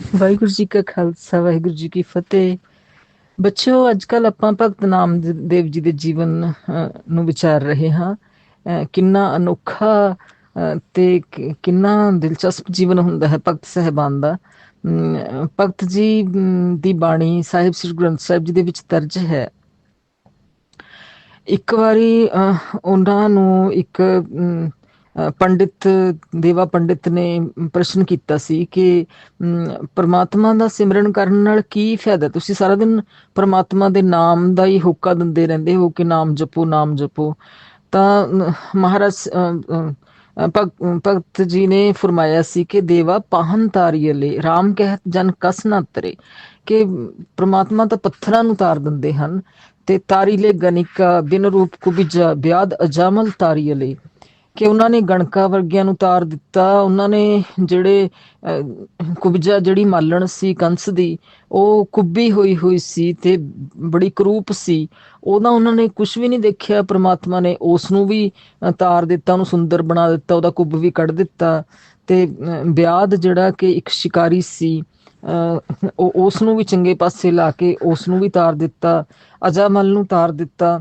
ਵਾਹਿਗੁਰੂ ਜੀ ਕਾ ਖਾਲਸਾ ਵਾਹਿਗੁਰੂ ਜੀ ਕੀ ਫਤਿਹ। ਬੱਚਿਓ ਅੱਜ ਕੱਲ ਆਪਾਂ ਭਗਤ ਨਾਮ ਦੇਵ ਜੀ ਦੇ ਜੀਵਨ ਨੂੰ ਵਿਚਾਰ ਰਹੇ ਹਾਂ। ਕਿੰਨਾ ਅਨੋਖਾ ਤੇ ਕਿੰਨਾ ਦਿਲਚਸਪ ਜੀਵਨ ਹੁੰਦਾ ਹੈ ਭਗਤ ਸਹਿਬਾਨ ਦਾ। ਭਗਤ ਜੀ ਦੀ ਬਾਣੀ ਸਾਹਿਬ ਸ੍ਰੀ ਗ੍ਰੰਥ ਸਾਹਿਬ ਜੀ ਦੇ ਵਿੱਚ ਦਰਜ ਹੈ। ਇੱਕ ਵਾਰੀ ਅਹ, ਉਹਨਾਂ ਨੂੰ ਇੱਕ ਪੰਡਿਤ, ਦੇਵਾ ਪੰਡਿਤ ਨੇ ਪ੍ਰਸ਼ਨ ਕੀਤਾ ਸੀ ਕਿ ਪਰਮਾਤਮਾ ਦਾ ਸਿਮਰਨ ਕਰਨ ਨਾਲ ਕੀ ਫਾਇਦਾ? ਤੁਸੀਂ ਸਾਰਾ ਦਿਨ ਪ੍ਰਮਾਤਮਾ ਦੇ ਨਾਮ ਦਾ ਹੀ ਹੋਕਾ ਦਿੰਦੇ ਰਹਿੰਦੇ ਹੋ ਕਿ ਨਾਮ ਜਪੋ ਨਾਮ ਜਪੋ। ਤਾਂ ਮਹਾਰਾਜ ਭਗਤ ਜੀ ਨੇ ਫਰਮਾਇਆ ਸੀ ਕਿ ਦੇਵਾ ਪਾਹਨ ਤਾਰੀਅਲੇ RAM ਕਹਿਤ ਜਨ ਕਸ ਨਾ ਤਰੇ। ਕਿ ਪ੍ਰਮਾਤਮਾ ਤਾਂ ਪੱਥਰਾਂ ਨੂੰ ਤਾਰ ਦਿੰਦੇ ਹਨ ਤੇ ਤਾਰੀਲੇ ਗਨਿਕਾ ਬਿਨ ਰੂਪ ਕੁਬਿਜਾ ਬਿਆਦ ਅਜਾਮਲ ਤਾਰੀਅਲੇ ਕਿ ਉਹਨਾਂ ਨੇ ਗਣਕਾ ਵਰਗਿਆਂ ਨੂੰ ਤਾਰ ਦਿੱਤਾ ਉਹਨਾਂ ਨੇ ਜਿਹੜੇ ਕੁਬਜਾ ਜਿਹੜੀ ਮਾਲਣ ਸੀ ਕੰਸ ਦੀ ਉਹ ਕੁੱਬੀ ਹੋਈ ਹੋਈ ਸੀ ਤੇ ਬੜੀ ਕਰੂਪ ਸੀ। ਉਹਦਾ ਉਹਨਾਂ ਨੇ ਕੁਝ ਵੀ ਨਹੀਂ ਦੇਖਿਆ ਪ੍ਰਮਾਤਮਾ ਨੇ ਉਸ ਨੂੰ ਵੀ ਤਾਰ ਦਿੱਤਾ ਉਹਨੂੰ ਸੁੰਦਰ ਬਣਾ ਦਿੱਤਾ ਉਹਦਾ ਕੁੱਬ ਵੀ ਕੱਢ ਦਿੱਤਾ। ਤੇ ਅ, ਜਿਹੜਾ ਕਿ ਇੱਕ ਸ਼ਿਕਾਰੀ ਸੀ ਉਹ ਉਸ ਨੂੰ ਵੀ ਚੰਗੇ ਪਾਸੇ ਲਾ ਕੇ ਉਸ ਨੂੰ ਵੀ ਤਾਰ ਦਿੱਤਾ ਅਜਾਮਲ ਨੂੰ ਤਾਰ ਦਿੱਤਾ।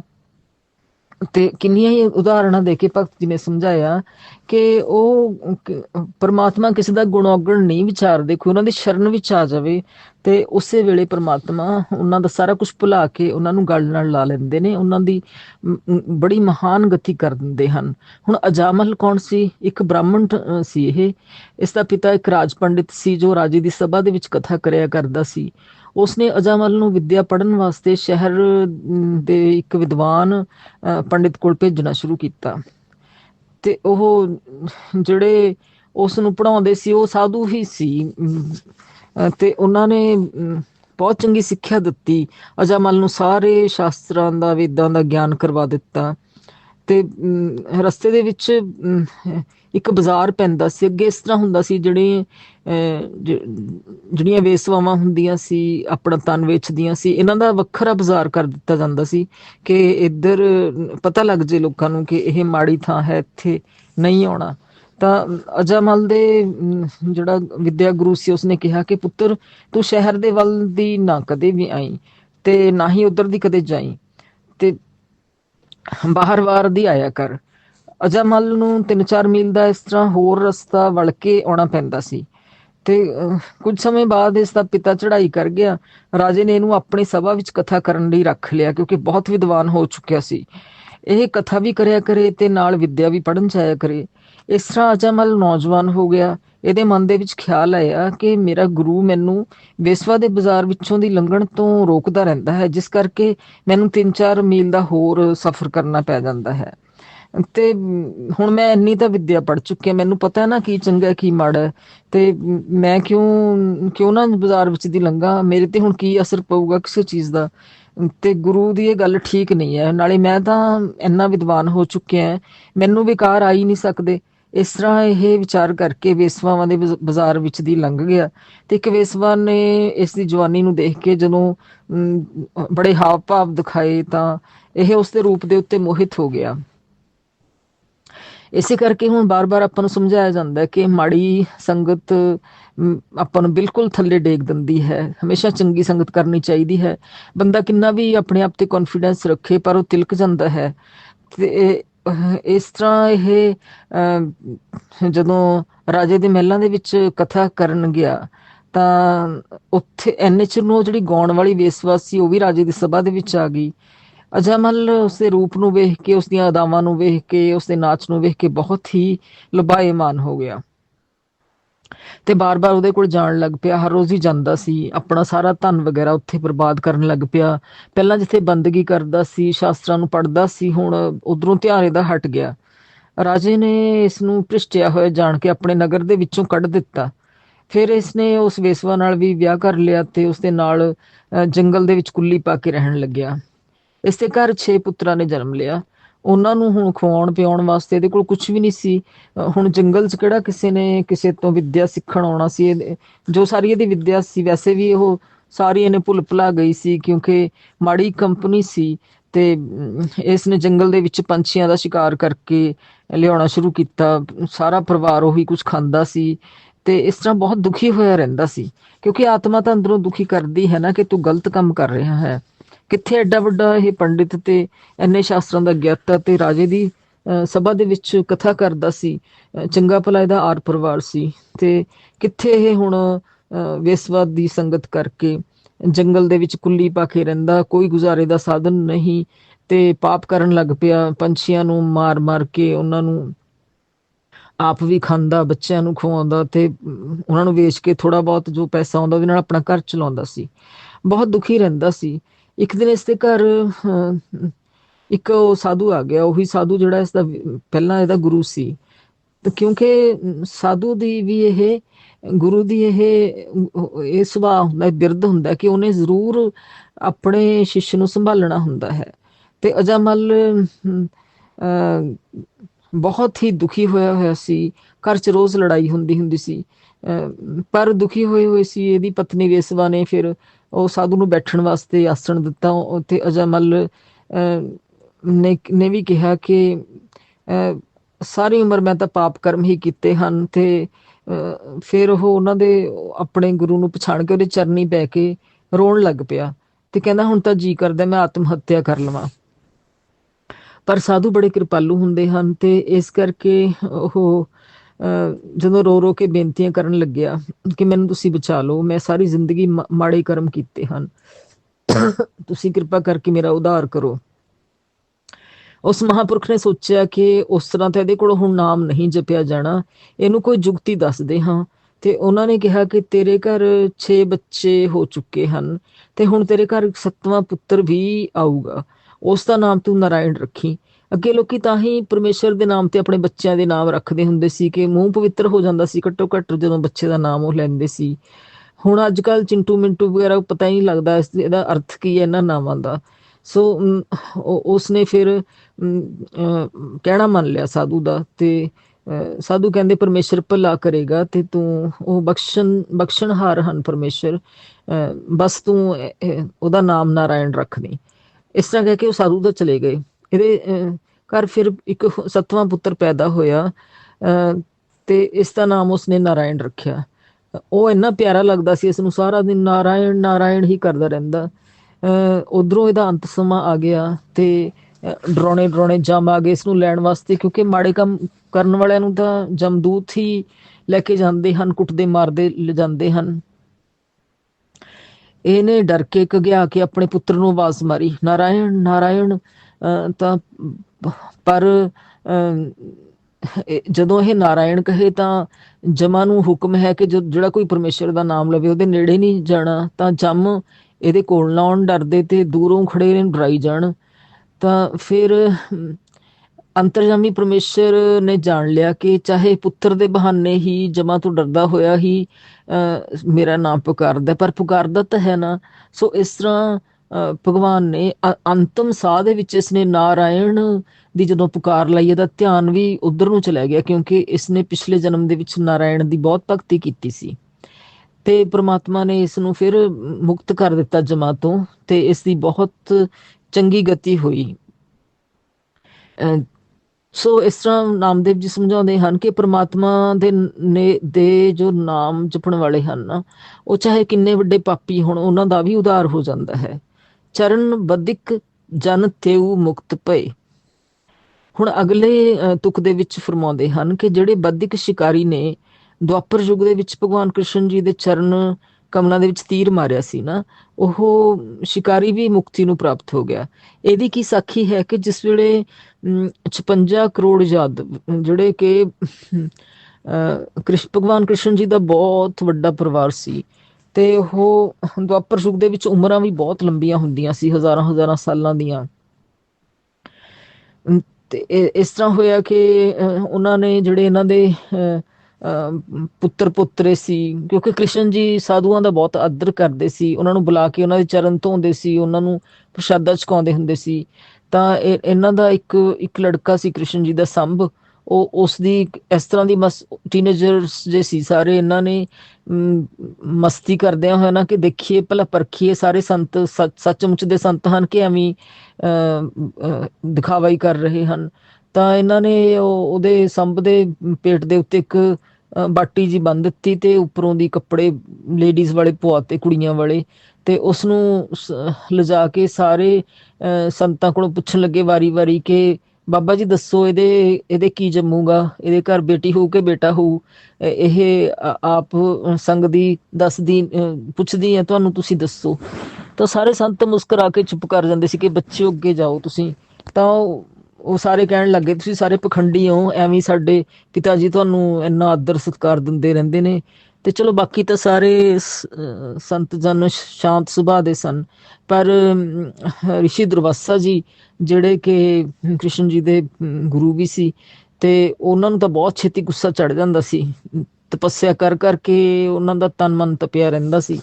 ਤੇ ਕਿੰਨੀਆਂ ਹੀ ਉਦਾਹਰਣਾਂ ਦੇ ਕੇ ਭਗਤ ਜੀ ਨੇ ਸਮਝਾਇਆ ਕਿ ਉਹ ਕ- ਪ੍ਰਮਾਤਮਾ ਕਿਸੇ ਦਾ ਗੁਣੋਗਣ ਨਹੀਂ ਵਿਚਾਰਦੇ, ਕੋਈ ਉਹਨਾਂ ਦੀ ਸ਼ਰਨ ਵਿੱਚ ਆ ਜਾਵੇ ਤੇ ਉਸੇ ਵੇਲੇ ਪ੍ਰਮਾਤਮਾ ਉਹਨਾਂ ਦਾ ਸਾਰਾ ਕੁਝ ਭੁਲਾ ਕੇ ਉਹਨਾਂ ਨੂੰ ਗੱਲ ਨਾਲ ਲਾ ਲੈਂਦੇ ਨੇ, ਉਹਨਾਂ ਦੀ ਬੜੀ ਮਹਾਨ ਗਤੀ ਕਰ ਦਿੰਦੇ ਹਨ। ਹੁਣ ਅਜਾਮਲ ਕੌਣ ਸੀ? ਇੱਕ ਬ੍ਰਾਹਮਣ ਸੀ ਇਹ। ਇਸ ਦਾ ਪਿਤਾ ਇੱਕ ਰਾਜ ਪੰਡਿਤ ਸੀ ਜੋ ਰਾਜੇ ਦੀ ਸਭਾ ਦੇ ਵਿੱਚ ਕਥਾ ਕਰਿਆ ਕਰਦਾ ਸੀ। ਉਸਨੇ ਅਜਾਮਲ ਨੂੰ ਵਿੱਦਿਆ ਪੜਨ ਵਾਸਤੇ ਸ਼ਹਿਰ ਦੇ ਇੱਕ ਵਿਦਵਾਨ ਪੰਡਿਤ ਕੋਲ ਭੇਜਣਾ ਸ਼ੁਰੂ ਕੀਤਾ। ਤੇ ਉਹ, ਜਿਹੜੇ ਉਸ ਨੂੰ ਪੜਾਉਂਦੇ ਸੀ, ਉਹ ਸਾਧੂ ਹੀ ਸੀ। ਤੇ ਉਹਨਾਂ ਨੇ ਬਹੁਤ ਚੰਗੀ ਸਿੱਖਿਆ ਦਿੱਤੀ। ਅਜਾਮਲ ਨੂੰ ਸਾਰੇ ਸ਼ਾਸਤਰਾਂ ਦਾ, ਵੇਦਾਂ ਦਾ ਗਿਆਨ ਕਰਵਾ ਦਿੱਤਾ। ਤੇ ਰਸਤੇ ਦੇ ਵਿੱਚ ਇੱਕ ਬਾਜ਼ਾਰ ਪੈਂਦਾ ਸੀ ਅੱਗੇ ਇਸ ਤਰ੍ਹਾਂ ਹੁੰਦਾ ਸੀ ਜਿਹੜੇ ਅਹ, ਜਿਹੜੀਆਂ ਵੇਸਵਾਵਾਂ ਹੁੰਦੀਆਂ ਸੀ ਆਪਣਾ ਤਨ ਵੇਚਦੀਆਂ ਸੀ ਇਹਨਾਂ ਦਾ ਵੱਖਰਾ ਬਾਜ਼ਾਰ ਕਰ ਦਿੱਤਾ ਜਾਂਦਾ ਸੀ ਕਿ ਇੱਧਰ ਪਤਾ ਲੱਗ ਜੇ ਲੋਕਾਂ ਨੂੰ ਕਿ ਇਹ ਮਾੜੀ ਥਾਂ ਹੈ ਇੱਥੇ ਨਹੀਂ ਆਉਣਾ। ਤਾਂ ਅਜਾਮਲ ਦੇ ਜਿਹੜਾ ਵਿਦਿਆ ਗੁਰੂ ਸੀ ਉਸਨੇ ਕਿਹਾ ਕਿ ਪੁੱਤਰ ਤੂੰ ਸ਼ਹਿਰ ਦੇ ਵੱਲ ਦੀ ਨਾ ਕਦੇ ਵੀ ਆਈ ਤੇ ਨਾ ਹੀ ਉਧਰ ਦੀ ਕਦੇ ਜਾਈ ਤੇ ਬਾਹਰ ਵਾਰ ਦੀ ਆਇਆ ਕਰ। ਅਜਾਮਲ ਨੂੰ 3-4 ਮੀਲ ਦਾ ਇਸ ਤਰ੍ਹਾਂ ਹੋਰ ਰਸਤਾ ਵੜ ਕੇ ਆਉਣਾ ਪੈਂਦਾ ਸੀ। ਤੇ ਅਹ, ਕੁਝ ਸਮੇਂ ਬਾਅਦ ਇਸ ਦਾ ਪਿਤਾ ਚੜ੍ਹਾਈ ਕਰ ਗਿਆ। ਰਾਜੇ ਨੇ ਇਹਨੂੰ ਆਪਣੀ ਸਭਾ ਵਿੱਚ ਕਥਾ ਕਰਨ ਲਈ ਰੱਖ ਲਿਆ ਕਿਉਂਕਿ ਬਹੁਤ ਵਿਦਵਾਨ ਹੋ ਚੁੱਕਿਆ ਸੀ। ਇਹ ਕਥਾ ਵੀ ਕਰਿਆ ਕਰੇ ਤੇ ਨਾਲ ਵਿੱਦਿਆ ਵੀ ਪੜਨ ਜਾਇਆ ਕਰੇ। ਇਸ ਤਰ੍ਹਾਂ ਅਜਮਲ ਨੌਜਵਾਨ ਹੋ ਗਿਆ। ਇਹਦੇ ਮਨ ਦੇ ਵਿੱਚ ਖਿਆਲ ਆਇਆ ਕਿ ਮੇਰਾ ਗੁਰੂ ਮੈਨੂੰ ਵੇਸਵਾ ਦੇ ਬਾਜ਼ਾਰ ਵਿੱਚੋਂ ਦੀ ਲੰਘਣ ਤੋਂ ਰੋਕਦਾ ਰਹਿੰਦਾ ਹੈ ਜਿਸ ਕਰਕੇ ਮੈਨੂੰ 3-4 ਮੀਲ ਦਾ ਹੋਰ ਸਫ਼ਰ ਕਰਨਾ ਪੈ ਜਾਂਦਾ ਹੈ। ਤੇ ਹੁਣ ਮੈਂ ਇੰਨੀ ਤਾਂ ਵਿਦਿਆ ਪੜ ਚੁੱਕਿਆ ਮੈਨੂੰ ਪਤਾ ਹੈ ਨਾ ਕੀ ਚੰਗਾ ਕੀ ਮਾੜਾ ਹੈ। ਤੇ ਮੈਂ ਕਿਉਂ ਕਿਉਂ ਨਾ ਬਾਜ਼ਾਰ ਵਿੱਚ ਦੀ ਲੰਘਾਂ? ਮੇਰੇ ਤੇ ਹੁਣ ਕੀ ਅਸਰ ਪਊਗਾ ਕਿਸੇ ਚੀਜ਼ ਦਾ? ਤੇ ਗੁਰੂ ਦੀ ਇਹ ਗੱਲ ਠੀਕ ਨਹੀਂ ਹੈ। ਨਾਲੇ ਮੈਂ ਤਾਂ ਇੰਨਾ ਵਿਦਵਾਨ ਹੋ ਚੁੱਕਿਆ ਮੈਨੂੰ ਵਿਕਾਰ ਆ ਹੀ ਨਹੀਂ ਸਕਦੇ। ਇਸ ਤਰ੍ਹਾਂ ਇਹ ਵਿਚਾਰ ਕਰਕੇ ਵੇਸਵਾਵਾਂ ਦੇ ਬਾਜ਼ਾਰ ਵਿੱਚ ਦੀ ਲੰਘ ਗਿਆ। ਤੇ ਇੱਕ ਵੇਸਵਾ ਨੇ ਇਸ ਦੀ ਜਵਾਨੀ ਨੂੰ ਦੇਖ ਕੇ ਜਦੋਂ ਮ, ਬੜੇ ਹਾਵ ਭਾਵ ਦਿਖਾਏ ਤਾਂ ਇਹ ਉਸ ਦੇ ਰੂਪ ਦੇ ਉੱਤੇ ਮੋਹਿਤ ਹੋ ਗਿਆ। ਇਸੇ ਕਰਕੇ ਹੁਣ ਬਾਰ-ਬਾਰ ਆਪਾਂ ਨੂੰ ਸਮਝਾਇਆ ਜਾਂਦਾ ਕਿ ਮਾੜੀ ਸੰਗਤ ਆਪਾਂ ਨੂੰ ਬਿਲਕੁਲ ਥੱਲੇ ਡੇਗ ਦਿੰਦੀ ਹੈ। ਹਮੇਸ਼ਾ ਚੰਗੀ ਸੰਗਤ ਕਰਨੀ ਚਾਹੀਦੀ ਹੈ। ਬੰਦਾ ਕਿੰਨਾ ਵੀ ਆਪਣੇ ਆਪ ਤੇ ਕੌਨਫੀਡੈਂਸ ਰੱਖੇ ਪਰ ਉਹ ਤਿਲਕ ਜਾਂਦਾ ਹੈ। ਤੇ ਇਸ ਤਰ੍ਹਾਂ ਇਹ ਅਹ, ਜਦੋਂ ਰਾਜੇ ਦੇ ਮਹਿਲਾਂ ਦੇ ਵਿੱਚ ਕਥਾ ਕਰਨ ਗਿਆ ਤਾਂ ਉੱਥੇ ਐਨੇ ਨੂੰ ਜਿਹੜੀ ਗਾਉਣ ਵਾਲੀ ਵੇਸਵਾ ਸੀ ਉਹ ਵੀ ਰਾਜੇ ਦੀ ਸਭਾ ਦੇ ਵਿੱਚ ਆ ਗਈ। ਅਜਮਲ ਉਸਦੇ ਰੂਪ ਨੂੰ ਵੇਖ ਕੇ, ਉਸਦੀਆਂ ਅਦਾਵਾਂ ਨੂੰ ਵੇਖ ਕੇ, ਉਸਦੇ ਨਾਚ ਨੂੰ ਵੇਖ ਕੇ ਬਹੁਤ ਹੀ ਲੁਭਾਏਮਾਨ ਹੋ ਗਿਆ। ਤੇ ਬਾਰ-ਬਾਰ ਉਹਦੇ ਕੋਲ ਜਾਣ ਲੱਗ ਪਿਆ। ਹਰ ਰੋਜ਼ ਹੀ ਜਾਂਦਾ ਸੀ। ਆਪਣਾ ਸਾਰਾ ਧਨ ਵਗੈਰਾ ਉੱਥੇ ਬਰਬਾਦ ਕਰਨ ਲੱਗ ਪਿਆ। ਪਹਿਲਾਂ ਜਿੱਥੇ ਬੰਦਗੀ ਕਰਦਾ ਸੀ, ਸ਼ਾਸਤਰਾਂ ਨੂੰ ਪੜ੍ਹਦਾ ਸੀ, ਹੁਣ ਉਧਰੋਂ ਧਿਆਨ ਦਾ ਹਟ ਗਿਆ। ਰਾਜੇ ਨੇ ਇਸ ਨੂੰ ਭ੍ਰਿਸ਼ਟਿਆ ਹੋਇਆ ਜਾਣ ਕੇ ਆਪਣੇ ਨਗਰ ਦੇ ਵਿੱਚੋਂ ਕੱਢ ਦਿੱਤਾ। ਫਿਰ ਇਸਨੇ ਉਸ ਵੇਸਵਾ ਨਾਲ ਵੀ ਵਿਆਹ ਕਰ ਲਿਆ ਤੇ ਉਸਦੇ ਨਾਲ ਜੰਗਲ ਦੇ ਵਿੱਚ ਕੁੱਲੀ ਪਾ ਕੇ ਰਹਿਣ ਲੱਗਿਆ। ਇਸ ਘਰ 6 ਪੁੱਤਰਾਂ ਨੇ ਜਨਮ ਲਿਆ। ਉਹਨਾਂ ਨੂੰ ਹੁਣ ਖਵਾਉਣ ਪਿਆਉਣ ਵਾਸਤੇ ਇਹਦੇ ਕੋਲ ਕੁਝ ਵੀ ਨਹੀਂ ਸੀ। ਹੁਣ ਜੰਗਲ 'ਚ ਕਿਹੜਾ ਕਿਸੇ ਨੇ ਕਿਸੇ ਤੋਂ ਵਿੱਦਿਆ ਸਿੱਖਣ ਆਉਣਾ ਸੀ। ਜੋ ਸਾਰੀ ਇਹਦੀ ਵਿੱਦਿਆ ਸੀ ਵੈਸੇ ਵੀ ਉਹ ਸਾਰੀ ਇਹਨੇ ਭੁੱਲ ਭੁਲਾ ਗਈ ਸੀ ਕਿਉਂਕਿ ਮਾੜੀ ਕੰਪਨੀ ਸੀ ਤੇ ਅਮ, ਇਸ ਨੇ ਜੰਗਲ ਦੇ ਵਿੱਚ ਪੰਛੀਆਂ ਦਾ ਸ਼ਿਕਾਰ ਕਰਕੇ ਲਿਆਉਣਾ ਸ਼ੁਰੂ ਕੀਤਾ। ਸਾਰਾ ਪਰਿਵਾਰ ਉਹੀ ਕੁਝ ਖਾਂਦਾ ਸੀ ਤੇ ਇਸ ਤਰ੍ਹਾਂ ਬਹੁਤ ਦੁਖੀ ਹੋਇਆ ਰਹਿੰਦਾ ਸੀ। ਕਿਉਂਕਿ ਆਤਮਾ ਤਾਂ ਅੰਦਰੋਂ ਦੁਖੀ ਕਰਦੀ ਹੈ ਨਾ ਕਿ ਤੂੰ ਗਲਤ ਕੰਮ ਕਰ ਰਿਹਾ ਹੈ। ਕਿੱਥੇ ਐਡਾ ਵੱਡਾ ਇਹ ਪੰਡਿਤ ਤੇ ਐਨੇ ਸ਼ਾਸਤਰਾਂ ਦਾ ਗਿਆਤਾ ਤੇ ਰਾਜੇ ਦੀ ਸਭਾ ਦੇ ਵਿੱਚ ਕਥਾ ਕਰਦਾ ਸੀ ਚੰਗਾ ਭਲਾ ਇਹਦਾ ਆਰ ਪਰਿਵਾਰ ਸੀ ਤੇ ਕਿੱਥੇ ਇਹ ਹੁਣ ਵੇਸਵਾਦ ਦੀ ਸੰਗਤ ਕਰਕੇ ਜੰਗਲ ਦੇ ਵਿੱਚ ਕੁੱਲੀ ਪਾ ਕੇ ਰਹਿੰਦਾ, ਕੋਈ ਗੁਜ਼ਾਰੇ ਦਾ ਸਾਧਨ ਨਹੀਂ ਤੇ ਪਾਪ ਕਰਨ ਲੱਗ ਪਿਆ, ਪੰਛੀਆਂ ਨੂੰ ਮਾਰ-ਮਾਰ ਕੇ ਉਹਨਾਂ ਨੂੰ ਆਪ ਵੀ ਖਾਂਦਾ, ਬੱਚਿਆਂ ਨੂੰ ਖਵਾਉਂਦਾ ਤੇ ਉਹਨਾਂ ਨੂੰ ਵੇਚ ਕੇ ਥੋੜਾ ਬਹੁਤ ਜੋ ਪੈਸਾ ਆਉਂਦਾ ਉਹਦੇ ਨਾਲ ਆਪਣਾ ਘਰ ਚਲਾਉਂਦਾ ਸੀ। ਬਹੁਤ ਦੁਖੀ ਰਹਿੰਦਾ ਸੀ। ਇੱਕ ਦਿਨ ਇਸ ਦੇ ਘਰ ਇੱਕ ਉਹ ਸਾਧੂ ਆ ਗਿਆ, ਉਹੀ ਸਾਧੂ ਜਿਹੜਾ ਇਸ ਦਾ ਪਹਿਲਾਂ ਇਹਦਾ ਗੁਰੂ ਸੀ। ਕਿਉਂਕਿ ਸਾਧੂ ਦੀ ਵੀ ਇਹ, ਗੁਰੂ ਦੀ ਇਹ ਇਹ ਸੁਭਾਅ ਹੁੰਦਾ ਬਿਰਧ ਹੁੰਦਾ ਕਿ ਉਹਨੇ ਜ਼ਰੂਰ ਆਪਣੇ ਸ਼ਿਸ਼ ਨੂੰ ਸੰਭਾਲਣਾ ਹੁੰਦਾ ਹੈ। ਤੇ ਅਜਮਲ ਬਹੁਤ ਹੀ ਦੁਖੀ ਹੋਇਆ ਹੋਇਆ ਸੀ। ਘਰ 'ਚ ਰੋਜ਼ ਲੜਾਈ ਹੁੰਦੀ ਹੁੰਦੀ ਸੀ। ਪਰ ਦੁਖੀ ਹੋਏ ਹੋਏ ਸੀ। ਇਹਦੀ ਪਤਨੀ ਵੇਸਵਾ ਨੇ ਫਿਰ ਉਹ ਸਾਧੂ ਨੂੰ ਬੈਠਣ ਵਾਸਤੇ ਆਸਣ ਦਿੱਤਾ, ਉੱਥੇ ਅਜਮਲ ਨੇ ਨੇ ਵੀ ਕਿਹਾ ਕਿ ਸਾਰੀ ਉਮਰ ਮੈਂ ਤਾਂ ਪਾਪ ਕਰਮ ਹੀ ਕੀਤੇ ਹਨ ਤੇ ਫਿਰ ਉਹ ਉਹਨਾਂ ਦੇ ਆਪਣੇ ਗੁਰੂ ਨੂੰ ਪਛਾਣ ਕੇ ਉਹਦੇ ਚਰਨੀ ਪੈ ਕੇ ਰੋਣ ਲੱਗ ਪਿਆ ਤੇ ਕਹਿੰਦਾ ਹੁਣ ਤਾਂ ਜੀ ਕਰਦਾ ਮੈਂ ਆਤਮ ਹੱਤਿਆ ਕਰ ਲਵਾਂ। ਪਰ ਸਾਧੂ ਬੜੇ ਕਿਰਪਾਲੂ ਹੁੰਦੇ ਹਨ ਤੇ ਇਸ ਕਰਕੇ ਉਹ ਜਦੋਂ ਰੋ ਰੋ ਕੇ ਬੇਨਤੀਆਂ ਕਰਨ ਲੱਗਿਆ ਕਿ ਮੈਨੂੰ ਤੁਸੀਂ ਬਚਾ ਲਓ, ਮੈਂ ਸਾਰੀ ਜ਼ਿੰਦਗੀ ਮਾੜੇ ਕਰਮ ਕੀਤੇ ਹਨ। ਤੁਸੀਂ ਕਿਰਪਾ ਕਰਕੇ ਮੇਰਾ ਉਧਾਰ ਕਰੋ। ਉਸ ਮਹਾਪੁਰਖ ਨੇ ਸੋਚਿਆ ਕਿ ਉਸ ਤਰ੍ਹਾਂ ਤਾਂ ਇਹਦੇ ਕੋਲ ਹੁਣ ਨਾਮ ਨਹੀਂ ਜਪਿਆ ਜਾਣਾ। ਇਹਨੂੰ ਕੋਈ ਜੁਗਤੀ ਦੱਸਦੇ ਹਾਂ। ਤੇ ਉਹਨਾਂ ਨੇ ਕਿਹਾ ਕਿ ਤੇਰੇ ਘਰ 6 ਬੱਚੇ ਹੋ ਚੁੱਕੇ ਹਨ ਤੇ ਹੁਣ ਤੇਰੇ ਘਰ ਸੱਤਵਾਂ ਪੁੱਤਰ ਵੀ ਆਊਗਾ। ਉਸ ਦਾ ਨਾਮ ਤੂੰ ਨਾਰਾਇਣ ਰੱਖੀ। ਅੱਗੇ ਲੋਕੀ ਤਾਂ ਹੀ ਪਰਮੇਸ਼ਰ ਦੇ ਨਾਮ ਤੇ ਆਪਣੇ ਬੱਚਿਆਂ ਦੇ ਨਾਮ ਰੱਖਦੇ ਹੁੰਦੇ ਸੀ ਕਿ ਮੂੰਹ ਪਵਿੱਤਰ ਹੋ ਜਾਂਦਾ ਸੀ, ਘੱਟੋ ਘੱਟ ਜਦੋਂ ਬੱਚੇ ਦਾ ਨਾਮ ਉਹ ਲੈਂਦੇ ਸੀ। ਹੁਣ ਅੱਜ ਕੱਲ ਚਿੰਟੂ ਮਿੰਟੂ ਵਗੈਰਾ ਪਤਾ ਹੀ ਨਹੀਂ ਲੱਗਦਾ ਇਹਦਾ ਅਰਥ ਕੀ ਹੈ ਇਹਨਾਂ ਨਾਮਾਂ ਦਾ। ਸੋ ਉਸਨੇ ਫਿਰ ਕਹਿਣਾ ਮੰਨ ਲਿਆ ਸਾਧੂ ਦਾ ਤੇ ਸਾਧੂ ਕਹਿੰਦੇ ਪਰਮੇਸ਼ਰ ਭਲਾ ਕਰੇਗਾ ਤੇ ਤੂੰ ਉਹ ਬਖਸ਼ਣ, ਬਖਸ਼ਣਹਾਰ ਹਨ ਪਰਮੇਸ਼ਰ। ਬਸ ਤੂੰ ਉਹਦਾ ਨਾਮ ਨਾਰਾਇਣ ਰੱਖ ਇਸ ਤਰ੍ਹਾਂ ਕਹਿ ਕੇ ਉਹ ਸਾਧੂ ਦਾ ਚਲੇ ਗਏ। ਇਹਦੇ ਘਰ ਫਿਰ ਇੱਕ ਸੱਤਵਾਂ ਪੁੱਤਰ ਪੈਦਾ ਹੋਇਆ। ਤੇ ਇਸ ਦਾ ਨਾਮ ਉਸਨੇ ਨਾਰਾਇਣ ਰੱਖਿਆ। ਉਹ ਇੰਨਾ ਪਿਆਰਾ ਲੱਗਦਾ ਸੀ, ਇਸ ਨੂੰ ਸਾਰਾ ਦਿਨ ਨਾਰਾਇਣ ਨਾਰਾਇਣ ਹੀ ਕਰਦਾ ਰਹਿੰਦਾ। ਉਧਰੋਂ ਇਹਦਾ ਅੰਤ ਸਮਾਂ ਆ ਗਿਆ ਤੇ ਡਰੋਣੇ ਡਰੋਣੇ ਜਮ ਆ ਗਏ ਇਸ ਨੂੰ ਲੈਣ ਵਾਸਤੇ, ਕਿਉਂਕਿ ਮਾੜੇ ਕੰਮ ਕਰਨ ਵਾਲਿਆਂ ਨੂੰ ਤਾਂ ਜਮਦੂਤ ਹੀ ਲੈ ਕੇ ਜਾਂਦੇ ਹਨ, ਕੁੱਟਦੇ, ਮਾਰਦੇ ਲਿਜਾਂਦੇ ਹਨ। ਇਹਨੇ ਡਰ ਕੇ ਕਗਿਆ ਕੇ ਆਪਣੇ ਪੁੱਤਰ ਨੂੰ ਆਵਾਜ਼ ਮਾਰੀ, ਨਾਰਾਇਣ ਨਾਰਾਇਣ ਤਾਂ ਪਰ ਜਦੋਂ ਇਹ ਨਾਰਾਇਣ ਕਹੇ ਤਾਂ ਜਮਾ ਨੂੰ ਹੁਕਮ ਹੈ ਕਿ ਜਿਹੜਾ ਕੋਈ ਪਰਮੇਸ਼ਰ ਦਾ ਨਾਮ ਲਵੇ, ਉਹਦੇ ਨੇੜੇ ਨਹੀਂ ਜਾਣਾ, ਤਾਂ ਜਮ ਇਹਦੇ ਕੋਲ ਨਾ ਆਉਣ, ਡਰਦੇ ਤੇ ਦੂਰੋਂ ਖੜੇ ਨੇ ਡਰਾਈ ਜਾਣ। ਤਾਂ ਫਿਰ ਅੰਤਰਜਾਮੀ ਪਰਮੇਸ਼ਰ ਨੇ ਜਾਣ ਲਿਆ ਕਿ ਚਾਹੇ ਪੁੱਤਰ ਦੇ ਬਹਾਨੇ ਹੀ ਜਮਾ ਤੋਂ ਡਰਦਾ ਹੋਇਆ ਹੀ ਮੇਰਾ ਨਾਮ ਪੁਕਾਰਦਾ ਪਰ ਪੁਕਾਰਦਾ ਤਾਂ ਹੈ ਨਾ। ਸੋ ਇਸ ਤਰ੍ਹਾਂ ਭਗਵਾਨ ਨੇ ਅੰਤਮ ਸਾਹ ਦੇ ਵਿੱਚ ਇਸਨੇ ਨਾਰਾਇਣ ਦੀ ਜਦੋਂ ਪੁਕਾਰ ਲਈ, ਇਹਦਾ ਧਿਆਨ ਵੀ ਉਧਰ ਨੂੰ ਚਲਾ ਗਿਆ ਕਿਉਂਕਿ ਇਸਨੇ ਪਿਛਲੇ ਜਨਮ ਦੇ ਵਿੱਚ ਨਾਰਾਇਣ ਦੀ ਬਹੁਤ ਭਗਤੀ ਕੀਤੀ ਸੀ। ਤੇ ਪ੍ਰਮਾਤਮਾ ਨੇ ਇਸ ਨੂੰ ਫਿਰ ਮੁਕਤ ਕਰ ਦਿੱਤਾ ਜਮਾ ਤੋਂ ਤੇ ਇਸ ਦੀ ਬਹੁਤ ਚੰਗੀ ਗਤੀ ਹੋਈ। ਸੋ ਇਸ ਤਰ੍ਹਾਂ ਨਾਮਦੇਵ ਜੀ ਸਮਝਾਉਂਦੇ ਹਨ ਕਿ ਪ੍ਰਮਾਤਮਾ ਦੇ ਨੇ, ਦੇ ਜੋ ਨਾਮ ਜਪਣ ਵਾਲੇ ਹਨ, ਉਹ ਚਾਹੇ ਕਿੰਨੇ ਵੱਡੇ ਪਾਪੀ ਹੋਣ, ਉਹਨਾਂ ਦਾ ਵੀ ਉਧਾਰ ਹੋ ਜਾਂਦਾ ਹੈ। ਚਰਨ ਬਦਿਕ ਜਨ ਤੇਉ ਮੁਕਤ ਪਏ ਹੁਣ ਅਗਲੇ ਤੁਕ ਦੇ ਵਿੱਚ ਫਰਮਾਉਂਦੇ ਹਨ ਕਿ ਜਿਹੜੇ ਬਦਿਕ ਸ਼ਿਕਾਰੀ ਨੇ, ਦੁਆਪਰ ਯੁੱਗ ਦੇ ਵਿੱਚ ਭਗਵਾਨ ਕ੍ਰਿਸ਼ਨ ਜੀ ਦੇ ਚਰਨ ਕਮਲਾਂ ਦੇ ਵਿੱਚ ਤੀਰ ਮਾਰਿਆ ਸੀ ਨਾ, ਉਹ ਸ਼ਿਕਾਰੀ ਵੀ ਮੁਕਤੀ ਨੂੰ ਪ੍ਰਾਪਤ ਹੋ ਗਿਆ। ਇਹਦੀ ਕੀ ਸਾਖੀ ਹੈ ਕਿ ਜਿਸ ਵੇਲੇ 56 ਕਰੋੜ ਜਦ ਜਿਹੜੇ ਕਿ ਕ੍ਰਿਸ਼ਨ ਭਗਵਾਨ ਕ੍ਰਿਸ਼ਨ ਜੀ ਦਾ ਬਹੁਤ ਵੱਡਾ ਪਰਿਵਾਰ ਸੀ ਤੇ ਉਹ ਦੁਆਪਰ ਯੁੱਗ ਦੇ ਵਿੱਚ ਉਮਰਾਂ ਵੀ ਬਹੁਤ ਲੰਬੀਆਂ ਹੁੰਦੀਆਂ ਸੀ, ਹਜ਼ਾਰਾਂ ਹਜ਼ਾਰਾਂ ਸਾਲਾਂ ਦੀਆਂ। ਤੇ ਇਸ ਤਰ੍ਹਾਂ ਹੋਇਆ ਕਿ ਉਹਨਾਂ ਨੇ ਜਿਹੜੇ ਇਹਨਾਂ ਦੇ ਪੁੱਤਰ ਪੁੱਤਰੇ ਸੀ, ਕਿਉਂਕਿ ਕ੍ਰਿਸ਼ਨ ਜੀ ਸਾਧੂਆਂ ਦਾ ਬਹੁਤ ਆਦਰ ਕਰਦੇ ਸੀ। ਉਹਨਾਂ ਨੂੰ ਬੁਲਾ ਕੇ ਉਹਨਾਂ ਦੇ ਚਰਨ ਧੋਂਦੇ ਸੀ, ਉਹਨਾਂ ਨੂੰ ਪ੍ਰਸ਼ਾਦਾ ਚਕਾਉਂਦੇ ਹੁੰਦੇ ਸੀ। ਤਾਂ ਇਹਨਾਂ ਦਾ ਇੱਕ ਇੱਕ ਲੜਕਾ ਸੀ ਕ੍ਰਿਸ਼ਨ ਜੀ ਦਾ ਸੰਭ। ਉਹ ਉਸ ਦੀ ਇਸ ਤਰ੍ਹਾਂ ਦੀ ਮਸ ਟੀਨੇਜਰਸ ਜੇ ਸੀ ਸਾਰੇ ਇਹਨਾਂ ਨੇ ਮਸਤੀ ਕਰਦਿਆਂ ਹੋਇਆ ਨਾ ਕਿ ਦੇਖੀਏ ਭਲਾ ਪਰਖੀਏ ਸਾਰੇ ਸੰਤ ਸੱਚਮੁੱਚ ਦੇ ਸੰਤ ਹਨ ਕਿ ਐਵੇਂ ਦਿਖਾਵਾ ਹੀ ਕਰ ਰਹੇ ਹਨ। ਤਾਂ ਇਹਨਾਂ ਨੇ ਉਹਦੇ ਸੰਭ ਦੇ ਪੇਟ ਦੇ ਉੱਤੇ ਇੱਕ ਬਾਟੀ ਜੀ ਬੰਨ ਦਿੱਤੀ ਤੇ ਉੱਪਰੋਂ ਦੀ ਕੱਪੜੇ ਲੇਡੀਜ਼ ਵਾਲੇ ਪਵਾਤੇ ਕੁੜੀਆਂ ਵਾਲੇ ਤੇ ਉਸ ਨੂੰ ਲਿਜਾ ਕੇ ਸਾਰੇ ਅ, ਸੰਤਾਂ ਕੋਲੋਂ ਪੁੱਛਣ ਲੱਗੇ ਵਾਰੀ-ਵਾਰੀ ਕਿ ਬਾਬਾ ਜੀ ਦੱਸੋ, ਇਹਦੇ ਇਹਦੇ ਕੀ ਜੰਮੂਗਾ? ਇਹਦੇ ਘਰ ਬੇਟੀ ਹੋਊ ਕਿ ਬੇਟਾ ਹੋਊ? ਇਹ ਆਪ ਸੰਗ ਦੀ ਦੱਸਦੀ ਪੁੱਛਦੀ ਹੈ, ਤੁਹਾਨੂੰ ਤੁਸੀਂ ਦੱਸੋ। ਤਾਂ ਸਾਰੇ ਸੰਤ ਮੁਸਕਰਾ ਕੇ ਚੁੱਪ ਕਰ ਜਾਂਦੇ ਸੀ ਕਿ ਬੱਚਿਓ ਅੱਗੇ ਜਾਓ ਤੁਸੀਂ। ਤਾਂ ਉਹ ਸਾਰੇ ਕਹਿਣ ਲੱਗੇ, ਤੁਸੀਂ ਸਾਰੇ ਪਖੰਡੀ ਹੋ, ਐਵੇਂ ਸਾਡੇ ਪਿਤਾ ਜੀ ਤੁਹਾਨੂੰ ਇੰਨਾ ਆਦਰ ਸਤਿਕਾਰ ਦਿੰਦੇ ਰਹਿੰਦੇ ਨੇ। ਤੇ ਚਲੋ ਬਾਕੀ ਤਾਂ ਸਾਰੇ ਸੰਤ ਜਨ ਸ਼ਾਂਤ ਸੁਭਾਅ ਦੇ ਸਨ। ਪਰ ਰਿਸ਼ੀ ਦੁਰਵਾਸਾ ਜੀ ਜਿਹੜੇ ਕਿ ਕ੍ਰਿਸ਼ਨ ਜੀ ਦੇ ਗੁਰੂ ਵੀ ਸੀ ਤੇ ਉਹਨਾਂ ਨੂੰ ਤਾਂ ਬਹੁਤ ਛੇਤੀ ਗੁੱਸਾ ਚੜ ਜਾਂਦਾ ਸੀ। ਤਪੱਸਿਆ ਕਰ ਕਰਕੇ ਉਹਨਾਂ ਦਾ ਤਨ ਮਨ ਤਪਿਆ ਰਹਿੰਦਾ ਸੀ।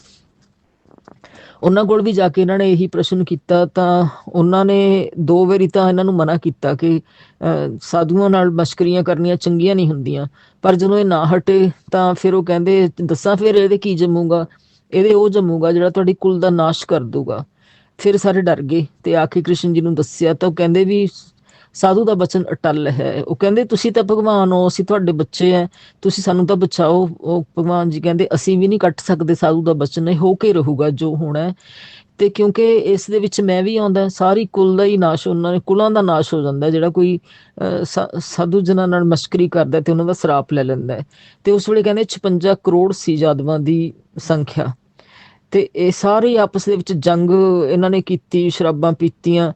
ਉਹਨਾਂ ਕੋਲ ਵੀ ਜਾ ਕੇ ਇਹਨਾਂ ਨੇ ਇਹੀ ਪ੍ਰਸ਼ਨ ਕੀਤਾ ਤਾਂ ਉਹਨਾਂ ਨੇ ਦੋ ਵਾਰੀ ਤਾਂ ਇਹਨਾਂ ਨੂੰ ਮਨਾ ਕੀਤਾ ਕਿ ਅਹ, ਸਾਧੂਆਂ ਨਾਲ ਮਸ਼ਕਰੀਆਂ ਕਰਨੀਆਂ ਚੰਗੀਆਂ ਨਹੀਂ ਹੁੰਦੀਆਂ ਪਰ ਜਦੋਂ ਇਹ ਨਾ ਹਟੇ ਤਾਂ ਫਿਰ ਉਹ ਕਹਿੰਦੇ ਦੱਸਾਂ ਫਿਰ ਇਹਦੇ ਕੀ ਜੰਮੂਗਾ? ਇਹਦੇ ਉਹ ਜੰਮੂਗਾ ਜਿਹੜਾ ਤੁਹਾਡੀ ਕੁਲ ਦਾ ਨਾਸ਼ ਕਰ ਦੂਗਾ ਫਿਰ ਸਾਰੇ ਡਰ ਗਏ ਤੇ ਆ ਕੇ ਕ੍ਰਿਸ਼ਨ ਜੀ ਨੂੰ ਦੱਸਿਆ ਤਾਂ ਉਹ ਕਹਿੰਦੇ ਵੀ ਸਾਧੂ ਦਾ ਬਚਨ ਅਟਲ ਹੈ। ਉਹ ਕਹਿੰਦੇ ਤੁਸੀਂ ਤਾਂ ਭਗਵਾਨ ਹੋ ਅਸੀਂ ਤੁਹਾਡੇ ਬੱਚੇ ਆ ਤੁਸੀਂ ਸਾਨੂੰ ਤਾਂ ਬਚਾਓ। ਉਹ ਭਗਵਾਨ ਜੀ ਕਹਿੰਦੇ ਅਸੀਂ ਵੀ ਨਹੀਂ ਕੱਟ ਸਕਦੇ ਸਾਧੂ ਦਾ ਬਚਨ। ਇਹ ਹੋ ਕੇ ਰਹੂਗਾ ਜੋ ਹੋਣਾ ਤੇ ਕਿਉਂਕਿ ਇਸ ਦੇ ਵਿੱਚ ਮੈਂ ਵੀ ਆਉਂਦਾ ਸਾਰੀ ਕੁਲ ਦਾ ਹੀ ਨਾਸ਼ ਉਹਨਾਂ ਨੇ ਕੁਲਾਂ ਦਾ ਨਾਸ਼ ਹੋ ਜਾਂਦਾ ਜਿਹੜਾ ਕੋਈ ਅਹ, ਸਾਧੂ ਜਨਾਂ ਨਾਲ ਮਸ਼ਕਰੀ ਕਰਦਾ ਤੇ ਉਹਨਾਂ ਦਾ ਸਰਾਪ ਲੈ ਲੈਂਦਾ ਹੈ। ਤੇ ਉਸ ਵੇਲੇ ਕਹਿੰਦੇ 56 ਕਰੋੜ ਸੀ ਜਾਦਵਾਂ ਦੀ ਸੰਖਿਆ। ਤੇ ਇਹ ਸਾਰੇ ਆਪਸ ਦੇ ਵਿੱਚ ਜੰਗ ਇਹਨਾਂ ਨੇ ਕੀਤੀ ਸ਼ਰਾਬਾਂ ਪੀਤੀਆਂ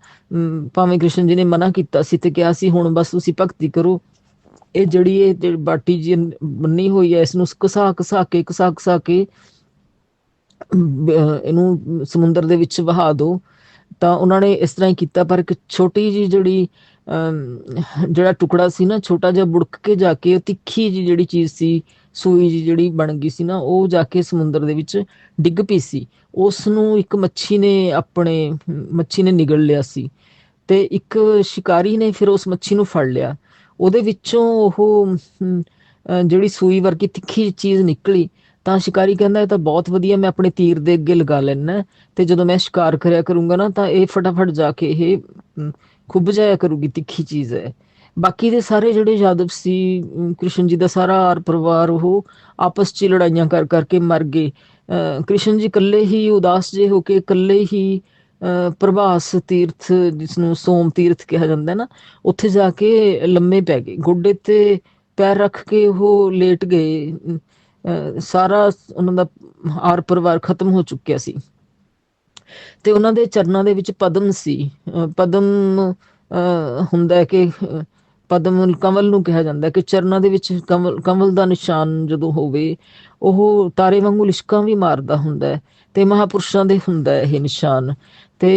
ਭਾਵੇਂ ਕ੍ਰਿਸ਼ਨ ਜੀ ਨੇ ਮਨਾ ਕੀਤਾ ਸੀ ਤੇ ਕਿਹਾ ਸੀ ਹੁਣ ਬਸ ਤੁਸੀਂ ਭਗਤੀ ਕਰੋ। ਇਹ ਜਿਹੜੀ ਇਹ ਬਾਟੀ ਜੀ ਬੰਨੀ ਹੋਈ ਹੈ ਇਸ ਨੂੰ ਘਸਾ ਘਸਾ ਕੇ ਘਸਾ ਘਸਾ ਕੇ ਇਹਨੂੰ ਸਮੁੰਦਰ ਦੇ ਵਿੱਚ ਵਹਾ ਦਿਓ ਤਾਂ ਉਹਨਾਂ ਨੇ ਇਸ ਤਰ੍ਹਾਂ ਹੀ ਕੀਤਾ ਪਰ ਇੱਕ ਛੋਟੀ ਜੀ ਜਿਹੜੀ ਅਮ, ਜਿਹੜਾ ਟੁਕੜਾ ਸੀ ਨਾ ਛੋਟਾ ਜਿਹਾ ਬੁੜਕ ਕੇ ਜਾ ਕੇ ਤਿੱਖੀ ਜੀ ਜਿਹੜੀ ਚੀਜ਼ ਸੀ ਸੂਈ ਜਿਹੜੀ ਬਣ ਗਈ ਸੀ ਨਾ ਉਹ ਜਾ ਕੇ ਸਮੁੰਦਰ ਦੇ ਵਿੱਚ ਡਿੱਗ ਪਈ ਸੀ। ਉਸ ਨੂੰ ਇੱਕ ਮੱਛੀ ਨੇ ਆਪਣੇ ਮੱਛੀ ਨੇ ਨਿਗਲ ਲਿਆ ਸੀ ਤੇ ਇੱਕ ਸ਼ਿਕਾਰੀ ਨੇ ਫਿਰ ਉਸ ਮੱਛੀ ਨੂੰ ਫੜ ਲਿਆ। ਉਹਦੇ ਵਿੱਚੋਂ ਉਹ ਜਿਹੜੀ ਸੂਈ ਵਰਗੀ ਤਿੱਖੀ ਚੀਜ਼ ਨਿਕਲੀ ਤਾਂ ਸ਼ਿਕਾਰੀ ਕਹਿੰਦਾ ਇਹ ਤਾਂ ਬਹੁਤ ਵਧੀਆ ਮੈਂ ਆਪਣੇ ਤੀਰ ਦੇ ਅੱਗੇ ਲਗਾ ਲੈਣਾ ਤੇ ਜਦੋਂ ਮੈਂ ਸ਼ਿਕਾਰ ਕਰਿਆ ਕਰੂੰਗਾ ਨਾ ਤਾਂ ਇਹ ਫਟਾਫਟ ਜਾ ਕੇ ਇਹ ਅਮ, ਖੁੱਭ ਜਾਇਆ ਕਰੂਗੀ ਤਿੱਖੀ ਚੀਜ਼ ਹੈ। ਬਾਕੀ ਦੇ ਸਾਰੇ ਜਿਹੜੇ ਯਾਦਵ ਸੀ ਕ੍ਰਿਸ਼ਨ ਜੀ ਦਾ ਸਾਰਾ ਆਰ ਪਰਿਵਾਰ ਉਹ ਆਪਸ 'ਚ ਲੜਾਈਆਂ ਕਰ ਕਰਕੇ ਮਰ ਗਏ। ਅਹ, ਕ੍ਰਿਸ਼ਨ ਜੀ ਇਕੱਲੇ ਹੀ ਉਦਾਸ ਜੇ ਹੋ ਕੇ ਇਕੱਲੇ ਹੀ ਅਹ, ਪ੍ਰਭਾਸ ਤੀਰਥ ਜਿਸ ਨੂੰ ਸੋਮ ਤੀਰਥ ਕਿਹਾ ਜਾਂਦਾ ਨਾ ਉੱਥੇ ਜਾ ਕੇ ਲੰਮੇ ਪੈ ਗਏ। ਗੋਡੇ ਤੇ ਪੈਰ ਰੱਖ ਕੇ ਉਹ ਲੇਟ ਗਏ। ਅਹ, ਸਾਰਾ ਉਹਨਾਂ ਦਾ ਆਰ ਪਰਿਵਾਰ ਖਤਮ ਹੋ ਚੁੱਕਿਆ ਸੀ। ਤੇ ਉਹਨਾਂ ਦੇ ਚਰਨਾਂ ਦੇ ਵਿੱਚ ਪਦਮ ਸੀ। ਅਹ ਪਦਮ ਅਹ ਹੁੰਦਾ ਹੈ ਕਿ ਅਹ ਪਦਮ ਕਮਲ ਨੂੰ ਕਿਹਾ ਜਾਂਦਾ ਕਿ ਚਰਨਾਂ ਦੇ ਵਿੱਚ ਕਮਲ ਕਮਲ ਦਾ ਨਿਸ਼ਾਨ ਜਦੋਂ ਹੋਵੇ ਉਹ ਤਾਰੇ ਵਾਂਗੂ ਲਿਸ਼ਕਾਂ ਵੀ ਮਾਰਦਾ ਹੁੰਦਾ ਹੈ ਤੇ ਮਹਾਪੁਰਸ਼ਾਂ ਦੇ ਹੁੰਦਾ ਇਹ ਨਿਸ਼ਾਨ। ਤੇ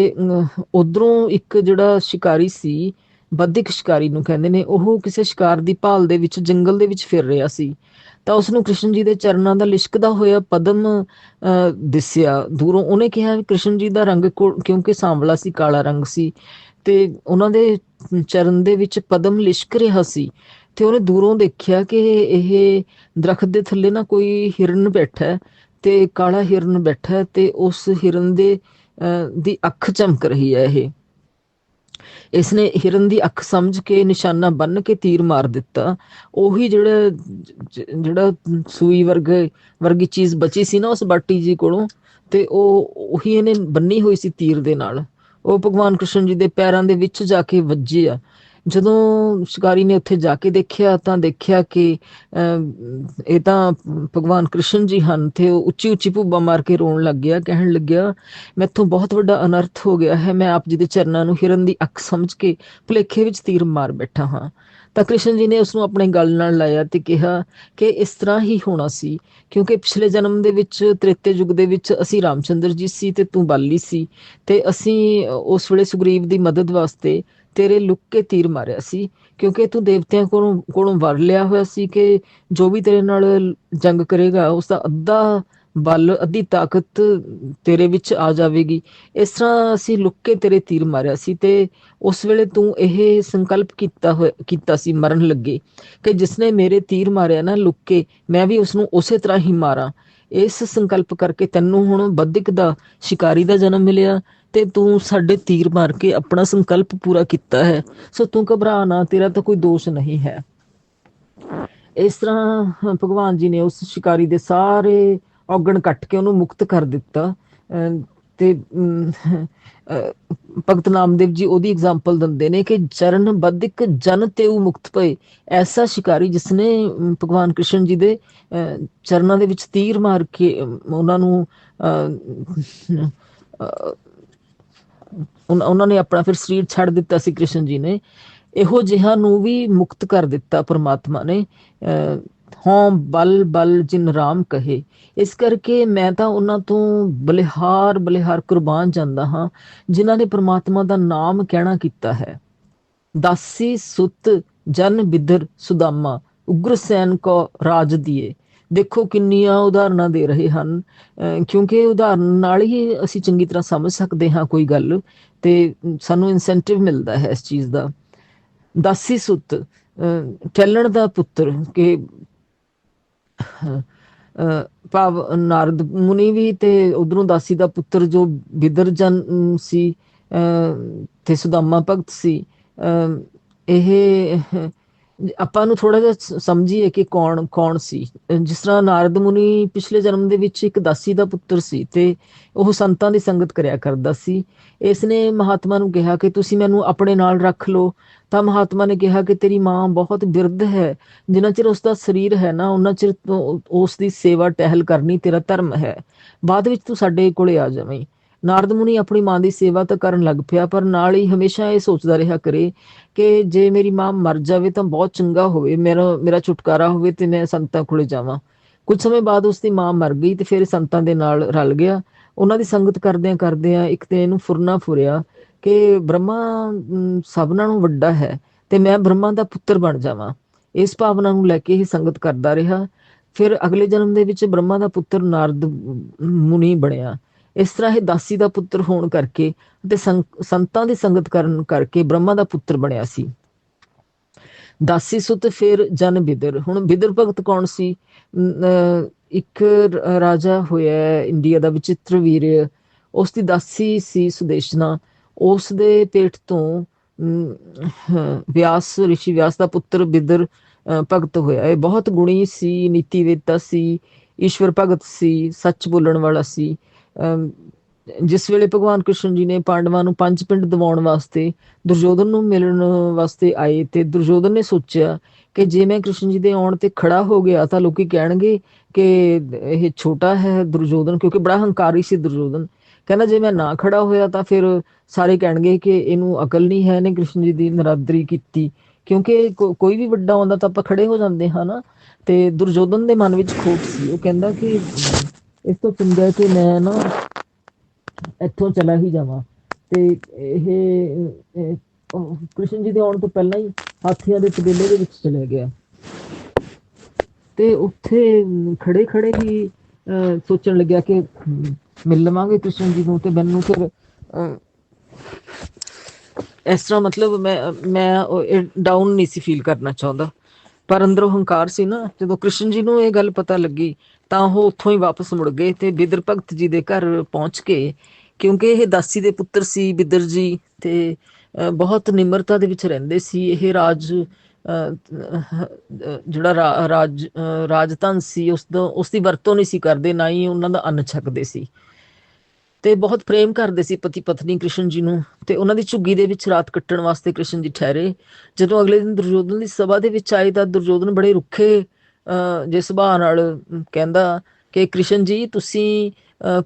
ਉਧਰੋਂ ਇੱਕ ਜਿਹੜਾ ਸ਼ਿਕਾਰੀ ਸੀ ਬੱਧਿਕ ਸ਼ਿਕਾਰੀ ਨੂੰ ਕਹਿੰਦੇ ਨੇ ਉਹ ਕਿਸੇ ਸ਼ਿਕਾਰ ਦੀ ਭਾਲ ਦੇ ਵਿੱਚ ਜੰਗਲ ਦੇ ਵਿੱਚ ਫਿਰ ਰਿਹਾ ਸੀ। ਤਾਂ ਉਸ ਨੂੰ ਕ੍ਰਿਸ਼ਨ ਜੀ ਦੇ ਚਰਨਾਂ ਦਾ ਲਿਸ਼ਕਦਾ ਹੋਇਆ ਪਦਮ ਅਹ, ਦਿਸਿਆ। ਦੂਰੋਂ ਉਹਨੇ ਕਿਹਾ ਵੀ ਕ੍ਰਿਸ਼ਨ ਜੀ ਦਾ ਰੰਗ ਕਿਉਂਕਿ ਸਾਂਵਲਾ ਸੀ ਕਾਲਾ ਰੰਗ ਸੀ ਤੇ ਉਹਨਾਂ ਦੇ ਚਰਨ ਦੇ ਵਿੱਚ ਪਦਮ ਲਿਸ਼ਕ ਰਿਹਾ ਸੀ ਤੇ ਉਹਨੇ ਦੂਰੋਂ ਦੇਖਿਆ ਕਿ ਇਹ ਦਰਖਤ ਦੇ ਥੱਲੇ ਨਾ ਕੋਈ ਹਿਰਨ ਬੈਠਾ ਹੈ ਤੇ ਕਾਲਾ ਹਿਰਨ ਬੈਠਾ ਹੈ ਤੇ ਉਸ ਹਿਰਨ ਦੇ ਅਹ, ਦੀ ਅੱਖ ਚਮਕ ਰਹੀ ਹੈ ਇਹ। ਇਸਨੇ ਹਿਰਨ ਦੀ ਅੱਖ ਸਮਝ ਕੇ ਨਿਸ਼ਾਨਾ ਬੰਨ ਕੇ ਤੀਰ ਮਾਰ ਦਿੱਤਾ। ਉਹੀ ਜਿਹੜਾ ਜਿਹੜਾ ਸੂਈ ਵਰਗੇ ਵਰਗੀ ਚੀਜ਼ ਬਚੀ ਸੀ ਨਾ ਉਸ ਬਾਟੀ ਜੀ ਕੋਲੋਂ ਤੇ ਉਹ ਉਹੀ ਇਹਨੇ ਬੰਨੀ ਹੋਈ ਸੀ ਤੀਰ ਦੇ ਨਾਲ। ਉਹ ਭਗਵਾਨ ਕ੍ਰਿਸ਼ਨ ਜੀ ਦੇ ਪੈਰਾਂ ਦੇ ਵਿੱਚ ਜਾ ਕੇ ਵੱਜੀ ਆ। ਜਦੋਂ ਸ਼ਿਕਾਰੀ ਨੇ ਉੱਥੇ ਜਾ ਕੇ ਦੇਖਿਆ ਤਾਂ ਦੇਖਿਆ ਕਿ ਅਮ, ਇਹ ਤਾਂ ਭਗਵਾਨ ਕ੍ਰਿਸ਼ਨ ਜੀ ਹਨ ਤੇ ਉਹ ਉੱਚੀ ਉੱਚੀ ਭੁੱਬਾ ਮਾਰ ਕੇ ਰੋਣ ਲੱਗ ਗਿਆ ਕਹਿਣ ਲੱਗਿਆ ਮੈਥੋਂ ਬਹੁਤ ਵੱਡਾ ਅਨਰਥ ਹੋ ਗਿਆ ਹੈ ਮੈਂ ਆਪ ਜੀ ਦੇ ਚਰਨਾਂ ਨੂੰ ਹਿਰਨ ਦੀ ਅੱਖ ਸਮਝ ਕੇ ਭੁਲੇਖੇ ਵਿੱਚ ਤੀਰ ਮਾਰ ਬੈਠਾ ਹਾਂ। ਤਾਂ ਕ੍ਰਿਸ਼ਨ ਜੀ ਨੇ ਉਸ ਨੂੰ ਆਪਣੇ ਗੱਲ ਨਾਲ ਲਾਇਆ ਤੇ ਕਿਹਾ ਕਿ ਇਸ ਤਰ੍ਹਾਂ ਹੀ ਹੋਣਾ ਸੀ, ਕਿਉਂਕਿ ਪਿਛਲੇ ਜਨਮ ਦੇ ਵਿੱਚ, ਤ੍ਰੇਤੇ ਯੁੱਗ ਦੇ ਵਿੱਚ ਅਸੀਂ ਰਾਮਚੰਦਰ ਜੀ ਸੀ ਤੇ ਤੂੰ ਬਾਲੀ ਸੀ ਤੇ ਅਸੀਂ ਉਸ ਵੇਲੇ ਸੁਗਰੀਵ ਦੀ ਮਦਦ ਵਾਸਤੇ ਤੇਰੇ ਲੁੱਕ ਕੇ ਤੀਰ ਮਾਰਿਆ ਸੀ, ਕਿਉਂਕਿ ਤੂੰ ਦੇਵਤਿਆਂ ਕੋਲੋਂ ਕੋਲੋਂ ਵਰ ਲਿਆ ਹੋਇਆ ਸੀ ਕਿ ਜੋ ਵੀ ਤੇਰੇ ਨਾਲ ਜੰਗ ਕਰੇਗਾ ਉਸ ਦਾ ਅੱਧਾ ਬਲ ਅੱਧੀ ਤਾਕਤ ਤੇਰੇ ਵਿੱਚ ਆ ਜਾਵੇਗੀ। ਇਸ ਤਰ੍ਹਾਂ ਅਸੀਂ ਲੁੱਕ ਕੇ ਤੇਰੇ ਤੀਰ ਮਾਰਿਆ ਸੀ ਤੇ ਉਸ ਵੇਲੇ ਤੂੰ ਇਹ ਸੰਕਲਪ ਕੀਤਾ ਕੀਤਾ ਸੀ ਮਰਨ ਲੱਗੇ ਕਿ ਜਿਸਨੇ ਮੇਰੇ ਤੀਰ ਮਾਰਿਆ ਨਾ ਲੁੱਕ ਕੇ, ਮੈਂ ਵੀ ਉਸ ਨੂੰ ਉਸੇ ਤਰ੍ਹਾਂ ਹੀ ਮਾਰਾਂ। ਇਸ ਸੰਕਲਪ ਕਰਕੇ ਤੈਨੂੰ ਹੁਣ ਬੱਧਿਕ ਦਾ, ਸ਼ਿਕਾਰੀ ਦਾ ਜਨਮ ਮਿਲਿਆ ਤੇ ਤੂੰ ਸਾਡੇ ਤੀਰ ਮਾਰ ਕੇ ਆਪਣਾ ਸੰਕਲਪ ਪੂਰਾ ਕੀਤਾ ਹੈ। ਸੋ ਤੂੰ ਘਬਰਾ ਨਾ, ਤੇਰਾ ਤਾਂ ਕੋਈ ਦੋਸ਼ ਨਹੀਂ ਹੈ। ਇਸ ਤਰ੍ਹਾਂ ਭਗਵਾਨ ਜੀ ਨੇ ਉਸ ਸ਼ਿਕਾਰੀ ਦੇ ਸਾਰੇ ਔਗਣ ਕੱਟ ਕੇ ਉਹਨੂੰ ਮੁਕਤ ਕਰ ਦਿੱਤਾ। ਤੇ ਭਗਤ ਨਾਮਦੇਵ ਜੀ ਉਹਦੀ ਐਗਜ਼ਾਮਪਲ ਦਿੰਦੇ ਨੇ ਕਿ ਚਰਨ ਬੱਧਿਕ ਜਨ ਤੇਉ ਮੁਕਤ ਪਏ। ਐਸਾ ਸ਼ਿਕਾਰੀ ਜਿਸਨੇ ਭਗਵਾਨ ਕ੍ਰਿਸ਼ਨ ਜੀ ਦੇ ਚਰਨਾਂ ਦੇ ਵਿੱਚ ਤੀਰ ਮਾਰ ਕੇ ਉਹਨਾਂ ਨੂੰ ਉਹਨਾਂ ਨੇ ਆਪਣਾ ਫਿਰ ਸਰੀਰ ਛੱਡ ਦਿੱਤਾ ਸੀ ਕ੍ਰਿਸ਼ਨ ਜੀ ਨੇ। ਇਹੋ ਜਿਹਾ ਨੂੰ ਵੀ ਮੁਕਤ ਕਰ ਦਿੱਤਾ ਪਰਮਾਤਮਾ ਨੇ। ਹੋਂ, ਬਲ ਬਲ ਜਿਨ ਰਾਮ ਕਹੇ। ਇਸ ਕਰਕੇ ਮੈਂ ਤਾਂ ਉਹਨਾਂ ਤੋਂ ਬਲਿਹਾਰ ਬਲਿਹਾਰ ਕੁਰਬਾਨ ਜਾਂਦਾ ਹਾਂ, ਜਿਨ੍ਹਾਂ ਨੇ ਪ੍ਰਮਾਤਮਾ ਦਾ ਨਾਮ ਕਹਿਣਾ ਕੀਤਾ ਹੈ। ਦਾਸੀ ਸੁਤ ਜਨ ਬਿਦਰ ਸੁਦਾਮਾ ਉਗਰਸੈਨ ਕੋ ਰਾਜ ਦੀਏ। ਦੇਖੋ ਕਿੰਨੀਆਂ ਉਦਾਹਰਨਾਂ ਦੇ ਰਹੇ ਹਨ। ਕਿਉਂਕਿ ਉਦਾਹਰਨ ਨਾਲ ਹੀ ਅਸੀਂ ਚੰਗੀ ਤਰ੍ਹਾਂ ਸਮਝ ਸਕਦੇ ਹਾਂ ਕੋਈ ਗੱਲ ਤੇ ਸਾਨੂੰ ਇਨਸੈਂਟਿਵ ਮਿਲਦਾ ਹੈ ਇਸ ਚੀਜ਼ ਦਾ। ਦਾਸੀ ਸੁਤ ਟੈਲਣ ਦਾ ਪੁੱਤਰ ਕਿ ਭਾਵ ਨਾਰਦ ਮੁਨੀ ਵੀ ਤੇ ਉਧਰੋਂ ਦਾਸੀ ਦਾ ਪੁੱਤਰ ਜੋ ਬਿਦਰ ਜਨ ਸੀ ਤੇ ਸੁਦਾਮਾ ਭਗਤ ਸੀ ਇਹ ਆਪਾਂ ਨੂੰ ਥੋੜਾ ਜਿਹਾ ਸਮਝੀਏ ਕਿ ਕੌਣ ਕੌਣ ਸੀ। ਜਿਸ ਤਰ੍ਹਾਂ ਨਾਰਦ ਮੁਨੀ ਪਿਛਲੇ ਜਨਮ ਦੇ ਵਿੱਚ ਇੱਕ ਦਾਸੀ ਦਾ ਪੁੱਤਰ ਸੀ ਤੇ ਉਹ ਸੰਤਾਂ ਦੀ ਸੰਗਤ ਕਰਿਆ ਕਰਦਾ ਸੀ। ਇਸ ਨੇ ਮਹਾਤਮਾ ਨੂੰ ਕਿਹਾ ਕਿ ਤੁਸੀਂ ਮੈਨੂੰ ਆਪਣੇ ਨਾਲ ਰੱਖ ਲਓ। ਤਾਂ ਮਹਾਤਮਾ ਨੇ ਕਿਹਾ ਕਿ ਤੇਰੀ ਮਾਂ ਬਹੁਤ ਬਿਰਧ ਹੈ। ਜਿੰਨਾ ਚਿਰ ਉਸ ਦਾ ਸਰੀਰ ਹੈ ਨਾ ਉਹਨਾਂ ਚਿਰ ਉਸ ਦੀ ਸੇਵਾ ਟਹਿਲ ਕਰਨੀ ਤੇਰਾ ਧਰਮ ਹੈ। ਬਾਅਦ ਵਿੱਚ ਤੂੰ ਸਾਡੇ ਕੋਲੇ ਆ ਜਾਵੇਂ। ਨਾਰਦ ਮੁਨੀ ਆਪਣੀ ਮਾਂ ਦੀ ਸੇਵਾ ਤਾਂ ਕਰਨ ਲੱਗ ਪਿਆ, ਪਰ ਨਾਲ ਹੀ ਹਮੇਸ਼ਾ ਇਹ ਸੋਚਦਾ ਰਿਹਾ ਕਰੇ ਕਿ ਜੇ ਮੇਰੀ ਮਾਂ ਮਰ ਜਾਵੇ ਤਾਂ ਬਹੁਤ ਚੰਗਾ ਹੋਵੇ, ਮੇਰਾ ਮੇਰਾ ਛੁਟਕਾਰਾ ਹੋਵੇ ਤੇ ਮੈਂ ਸੰਤਾਂ ਕੋਲੇ ਜਾਵਾਂ। ਕੁਝ ਸਮੇਂ ਬਾਅਦ ਉਸ ਦੀ ਮਾਂ ਮਰ ਗਈ ਤੇ ਫਿਰ ਸੰਤਾਂ ਦੇ ਨਾਲ ਰਲ ਗਿਆ। ਉਹਨਾਂ ਦੀ ਸੰਗਤ ਕਰਦਿਆਂ ਕਰਦਿਆਂ ਇੱਕ ਦਿਨ ਇਹਨੂੰ ਫੁਰਨਾ ਫੁਰਿਆ ਕਿ ਬ੍ਰਹਮਾ ਸਭਨਾਂ ਨੂੰ ਵੱਡਾ ਹੈ ਤੇ ਮੈਂ ਬ੍ਰਹਮਾ ਦਾ ਪੁੱਤਰ ਬਣ ਜਾਵਾਂ। ਇਸ ਭਾਵਨਾ ਨੂੰ ਲੈ ਕੇ ਹੀ ਸੰਗਤ ਕਰਦਾ ਰਿਹਾ। ਫਿਰ ਅਗਲੇ ਜਨਮ ਦੇ ਵਿੱਚ ਬ੍ਰਹਮਾ ਦਾ ਪੁੱਤਰ ਨਾਰਦ ਮੁਨੀ ਬਣਿਆ। ਇਸ ਤਰ੍ਹਾਂ ਇਹ ਦਾਸੀ ਦਾ ਪੁੱਤਰ ਹੋਣ ਕਰਕੇ ਤੇ ਸੰਤਾਂ ਦੀ ਸੰਗਤ ਕਰਨ ਕਰਕੇ ਬ੍ਰਹਮਾ ਦਾ ਪੁੱਤਰ ਬਣਿਆ ਸੀ। ਦਾਸੀ ਸੁਤ ਫਿਰ ਜਨ ਬਿਦਰ। ਹੁਣ ਬਿਦਰ ਭਗਤ ਕੌਣ ਸੀ? ਇੱਕ ਰਾਜਾ ਹੋਇਆ ਇੰਡੀਆ ਦਾ ਵਿਚਿਤ੍ਰ ਵੀਰ। ਉਸ ਦੀ ਦਾਸੀ ਸੀ ਸੁਦੇਸ਼ਨਾ। ਉਸ ਦੇ ਪੇਟ ਤੋਂ ਵਿਆਸ ઋષਿ ਵਿਆਸ ਦਾ ਪੁੱਤਰ ਬਿਦਰ ਭਗਤ ਹੋਇਆ। ਇਹ ਬਹੁਤ ਗੁਣੀ ਸੀ ਨੀਤੀਵੇਤਾ ਸੀ, ਈਸ਼ਵਰ ਭਗਤ ਸੀ, ਸੱਚ ਬੋਲਣ ਵਾਲਾ ਸੀ। ਜਿਸ ਵੇਲੇ ਭਗਵਾਨ ਕ੍ਰਿਸ਼ਨ ਜੀ ਨੇ ਪਾਂਡਵਾਂ ਨੂੰ ਪੰਜ ਪਿੰਡ ਦਿਵਾਉਣ ਵਾਸਤੇ, ਦੁਰਯੋਧਨ ਨੂੰ ਮਿਲਣ ਵਾਸਤੇ ਆਏ ਤੇ ਦੁਰਯੋਧਨ ਨੇ ਸੋਚਿਆ ਕਿ ਜੇ ਮੈਂ ਕ੍ਰਿਸ਼ਨ ਜੀ ਦੇ ਆਉਣ ਤੇ ਖੜਾ ਹੋ ਗਿਆ ਤਾਂ ਲੋਕੀ ਕਹਿਣਗੇ ਕਿ ਇਹ ਛੋਟਾ ਹੈ ਦੁਰਯੋਧਨ, ਕਿਉਂਕਿ ਬੜਾ ਹੰਕਾਰੀ ਸੀ ਦੁਰਯੋਧਨ। ਕਹਿੰਦਾ ਜੇ ਮੈਂ ਨਾ ਖੜਾ ਹੋਇਆ ਤਾਂ ਫਿਰ ਸਾਰੇ ਕਹਿਣਗੇ ਕਿ ਇਹਨੂੰ ਅਕਲ ਨਹੀਂ ਹੈ, ਇਹਨੇ ਕ੍ਰਿਸ਼ਨ ਜੀ ਦੀ ਨਰਾਦਰੀ ਕੀਤੀ। ਕਿਉਂਕਿ ਕੋਈ ਵੀ ਵੱਡਾ ਆਉਂਦਾ ਤਾਂ ਆਪਾਂ ਖੜੇ ਹੋ ਜਾਂਦੇ ਹਾਂ ਨਾ। ਤੇ ਦੁਰਯੋਧਨ ਦੇ ਮਨ ਵਿੱਚ ਖੋਟ ਸੀ। ਉਹ ਕਹਿੰਦਾ ਕਿ ਇਸ ਤੋਂ ਚੰਗਾ ਕਿ ਮੈਂ ਨਾ ਇੱਥੋਂ ਚਲਾ ਹੀ ਜਾਵਾਂ। ਤੇ ਇਹ ਕ੍ਰਿਸ਼ਨ ਜੀ ਦੇ ਆਉਣ ਤੋਂ ਪਹਿਲਾਂ ਹੀ ਹਾਥੀਆਂ ਦੇ ਕਬੀਲੇ ਦੇ ਵਿੱਚ ਚਲੇ ਗਿਆ। ਤੇ ਉੱਥੇ ਖੜੇ ਖੜੇ ਹੀ ਸੋਚਣ ਲੱਗਿਆ ਕਿ ਮਿਲ ਲਵਾਂਗੇ ਕ੍ਰਿਸ਼ਨ ਜੀ ਨੂੰ ਤੇ ਮੈਨੂੰ ਫਿਰ ਇਸ ਤਰ੍ਹਾਂ ਮਤਲਬ ਮੈਂ ਮੈਂ ਡਾਊਨ ਨਹੀਂ ਸੀ ਫੀਲ ਕਰਨਾ ਚਾਹੁੰਦਾ। ਪਰ ਅੰਦਰੋਂ ਹੰਕਾਰ ਸੀ ਨਾ, ਜਦੋਂ ਕ੍ਰਿਸ਼ਨ ਜੀ ਨੂੰ ਇਹ ਗੱਲ ਪਤਾ ਲੱਗੀ, ਤਾਂ ਉਹ ਉੱਥੋਂ ਹੀ ਵਾਪਸ ਮੁੜ ਗਏ ਤੇ ਬਿਦਰ ਭਗਤ ਜੀ ਦੇ ਘਰ ਪਹੁੰਚ ਕੇ, ਕਿਉਂਕਿ ਇਹ ਦਾਸੀ ਦੇ ਪੁੱਤਰ ਸੀ ਬਿਦਰ ਜੀ ਤੇ ਬਹੁਤ ਨਿਮਰਤਾ ਦੇ ਵਿੱਚ ਰਹਿੰਦੇ ਸੀ। ਇਹ ਰਾਜ ਜਿਹੜਾ ਰਾਜ ਰਾਜਤਨ ਸੀ, ਉਸ ਦਾ ਉਸ ਦੀ ਵਰਤੋਂ ਨਹੀਂ ਸੀ ਕਰਦੇ, ਨਾ ਹੀ ਉਹਨਾਂ ਦਾ ਅੰਨ ਛਕਦੇ ਸੀ। ਤੇ ਬਹੁਤ ਪ੍ਰੇਮ ਕਰਦੇ ਸੀ ਪਤੀ ਪਤਨੀ ਕ੍ਰਿਸ਼ਨ ਜੀ ਨੂੰ ਤੇ ਉਹਨਾਂ ਦੀ ਝੁੱਗੀ ਦੇ ਵਿੱਚ ਰਾਤ ਕੱਟਣ ਵਾਸਤੇ ਕ੍ਰਿਸ਼ਨ ਜੀ ਠਹਿਰੇ। ਜਦੋਂ ਅਗਲੇ ਦਿਨ ਦੁਰਯੋਧਨ ਦੀ ਸਭਾ ਦੇ ਵਿੱਚ ਆਏ ਤਾਂ ਦੁਰਯੋਧਨ ਬੜੇ ਰੁੱਖੇ ਜੇ ਸੁਭਾਅ ਨਾਲ ਕਹਿੰਦਾ ਕਿ ਕ੍ਰਿਸ਼ਨ ਜੀ, ਤੁਸੀਂ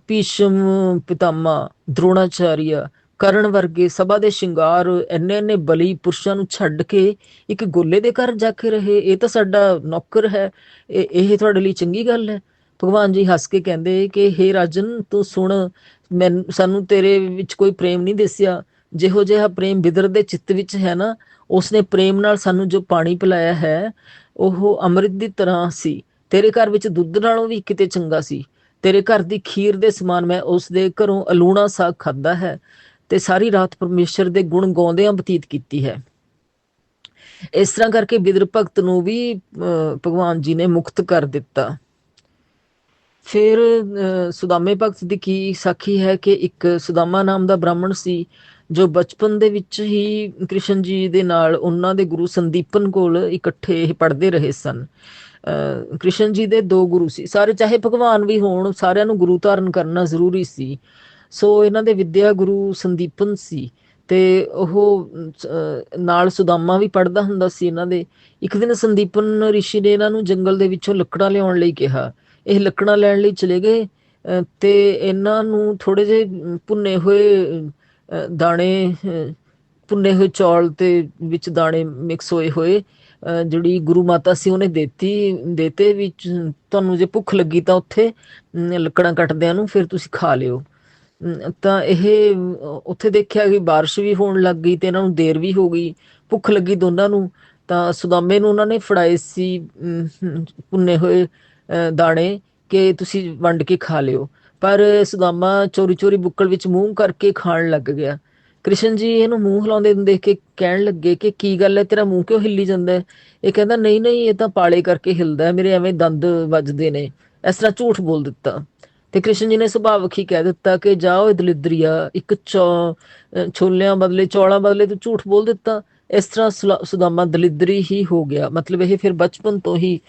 ਭੀਸ਼ਮ ਪਿਤਾਮਾ ਦ੍ਰੋਣਾਚਾਰੀਆ ਕਰਨ ਵਰਗੇ ਸਭਾ ਦੇ ਸ਼ਿੰਗਾਰ ਐਨੇ ਐਨੇ ਬਲੀ ਪੁਰਸ਼ਾਂ ਨੂੰ ਛੱਡ ਕੇ ਇੱਕ ਗੋਲੇ ਦੇ ਘਰ ਜਾ ਕੇ ਰਹੇ, ਇਹ ਤਾਂ ਸਾਡਾ ਨੌਕਰ ਹੈ, ਇਹ ਤੁਹਾਡੇ ਲਈ ਚੰਗੀ ਗੱਲ ਹੈ। ਭਗਵਾਨ ਜੀ ਹੱਸ ਕੇ ਕਹਿੰਦੇ ਕਿ हे ਰਾਜਨ, ਤੂੰ ਸੁਣ ਮੈਂ, ਸਾਨੂੰ ਤੇਰੇ ਵਿੱਚ ਕੋਈ ਪ੍ਰੇਮ ਨਹੀਂ ਦਿਸਿਆ। ਜਿਹੋ ਜਿਹਾ ਪ੍ਰੇਮ ਬਿਦਰ ਦੇ ਚਿੱਤ ਵਿੱਚ ਹੈ ਨਾ, ਉਸਨੇ ਪ੍ਰੇਮ ਨਾਲ ਸਾਨੂੰ ਜੋ ਪਾਣੀ ਪਿਲਾਇਆ ਹੈ, ਉਹ ਅੰਮ੍ਰਿਤ ਦੀ ਤਰ੍ਹਾਂ ਸੀ। ਤੇਰੇ ਘਰ ਵਿੱਚ ਦੁੱਧ ਨਾਲੋਂ ਵੀ ਕਿਤੇ ਚੰਗਾ ਸੀ। ਤੇਰੇ ਘਰ ਦੀ ਖੀਰ ਦੇ ਸਮਾਨ ਮੈਂ ਉਸ ਦੇ ਘਰੋਂ ਅਲੂਣਾ ਸਾਗ ਖਾਦਾ ਹੈ ਤੇ ਸਾਰੀ ਰਾਤ ਪਰਮੇਸ਼ਰ ਦੇ ਗੁਣ ਗਾਉਂਦਿਆਂ ਬਤੀਤ ਕੀਤੀ ਹੈ। ਇਸ ਤਰ੍ਹਾਂ ਕਰਕੇ ਬਿਦਰ ਭਗਤ ਨੂੰ ਵੀ ਭਗਵਾਨ ਜੀ ਨੇ ਮੁਕਤ ਕਰ ਦਿੱਤਾ। ਫਿਰ ਸੁਦਾਮੇ ਭਗਤ ਦੀ ਕੀ ਸਾਖੀ ਹੈ ਕਿ ਇੱਕ ਸੁਦਾਮਾ ਨਾਮ ਦਾ ਬ੍ਰਾਹਮਣ ਸੀ, ਜੋ ਬਚਪਨ ਦੇ ਵਿੱਚ ਹੀ ਕ੍ਰਿਸ਼ਨ ਜੀ ਦੇ ਨਾਲ ਉਹਨਾਂ ਦੇ ਗੁਰੂ ਸੰਦੀਪਨ ਕੋਲ ਇਕੱਠੇ ਪੜ੍ਹਦੇ ਰਹੇ ਸਨ। ਕ੍ਰਿਸ਼ਨ ਜੀ ਦੇ ਦੋ ਗੁਰੂ ਸੀ। ਸਾਰੇ ਚਾਹੇ ਭਗਵਾਨ ਵੀ ਹੋਣ, ਸਾਰਿਆਂ ਨੂੰ ਗੁਰੂ ਧਾਰਨ ਕਰਨਾ ਜ਼ਰੂਰੀ ਸੀ। ਸੋ ਇਹਨਾਂ ਦੇ ਵਿਦਿਆ ਗੁਰੂ ਸੰਦੀਪਨ ਸੀ ਤੇ ਉਹ ਨਾਲ ਸੁਦਾਮਾ ਵੀ ਪੜਦਾ ਹੁੰਦਾ ਸੀ ਇਹਨਾਂ ਦੇ। ਇੱਕ ਦਿਨ ਸੰਦੀਪਨ ਰਿਸ਼ੀ ਨੇ ਇਹਨਾਂ ਨੂੰ ਜੰਗਲ ਦੇ ਵਿੱਚੋਂ ਲੱਕੜਾਂ ਲਿਆਉਣ ਲਈ ਕਿਹਾ। ਇਹ ਲੱਕੜਾਂ ਲੈਣ ਲਈ ਚਲੇ ਗਏ ਤੇ ਇਹਨਾਂ ਨੂੰ ਥੋੜੇ ਜਿਹੇ ਭੁੰਨੇ ਹੋਏ ਦਾਣੇ ਭੁੰਨੇ ਹੋਏ ਚੌਲ ਤੇ ਵਿੱਚ ਦਾਣੇ ਮਿਕਸ ਹੋਏ ਹੋਏ ਜਿਹੜੀ ਗੁਰੂ ਮਾਤਾ ਸੀ ਉਹਨੇ ਦੇਤੀ ਦੇਤੇ ਵਿੱਚ ਤੁਹਾਨੂੰ ਜੇ ਭੁੱਖ ਲੱਗੀ ਤਾਂ ਉੱਥੇ ਲੱਕੜਾਂ ਕੱਟਦਿਆਂ ਨੂੰ ਫਿਰ ਤੁਸੀਂ ਖਾ ਲਿਓ। ਤਾਂ ਇਹ ਉੱਥੇ ਦੇਖਿਆ ਕਿ ਬਾਰਿਸ਼ ਵੀ ਹੋਣ ਲੱਗ ਗਈ ਤੇ ਇਹਨਾਂ ਨੂੰ ਦੇਰ ਵੀ ਹੋ ਗਈ ਭੁੱਖ ਲੱਗੀ ਦੋਨਾਂ ਨੂੰ ਤਾਂ ਸੁਦਾਮੇ ਨੂੰ ਉਹਨਾਂ ਨੇ ਫੜਾਏ ਸੀ ਅਮ, ਭੁੰਨੇ ਹੋਏ ਦਾਣੇ ਕਿ ਤੁਸੀਂ ਵੰਡ ਕੇ ਖਾ ਲਿਓ। ਪਰ ਸੁਦਾਮਾ ਚੋਰੀ ਚੋਰੀ ਬੁੱਕਲ ਵਿੱਚ ਮੂੰਹ ਕਰਕੇ ਖਾਣ ਲੱਗ ਗਿਆ। ਕ੍ਰਿਸ਼ਨ ਜੀ, ਇਹਨੂੰ ਮੂੰਹ ਹਿਲਾਉਂਦੇ ਨੂੰ ਦੇਖ ਕੇ ਕਹਿਣ ਲੱਗੇ ਕਿ ਕੀ ਗੱਲ ਹੈ, ਤੇਰਾ ਮੂੰਹ ਕਿਉਂ ਹਿੱਲੀ ਜਾਂਦਾ ਹੈ? ਇਹ ਕਹਿੰਦਾ, ਨਹੀਂ ਨਹੀਂ, ਇਹ ਤਾਂ ਪਾਲੇ ਕਰਕੇ ਹਿਲਦਾ ਮੇਰੇ ਐਵੇਂ ਦੰਦ ਵੱਜਦੇ ਨੇ। ਇਸ ਤਰ੍ਹਾਂ ਝੂਠ ਬੋਲ ਦਿੱਤਾ। ਤੇ ਕ੍ਰਿਸ਼ਨ ਜੀ ਨੇ ਸੁਭਾਵਕ ਹੀ ਕਹਿ ਦਿੱਤਾ ਕਿ ਜਾਓ ਇਹ ਦਲਿਦਰੀਆ, ਇੱਕ ਚੌ- ਅਹ ਛੋਲਿਆਂ ਬਦਲੇ, ਚੌਲਾਂ ਬਦਲੇ ਤੂੰ ਝੂਠ ਬੋਲ ਦਿੱਤਾ। ਇਸ ਤਰ੍ਹਾਂ ਸੁਲਾ- ਸੁਦਾਮਾ ਦਲਿਦਰੀ ਹੀ ਹੋ ਗਿਆ। ਮਤਲਬ ਇਹ ਫਿਰ ਬਚਪਨ ਤੋਂ ਹੀ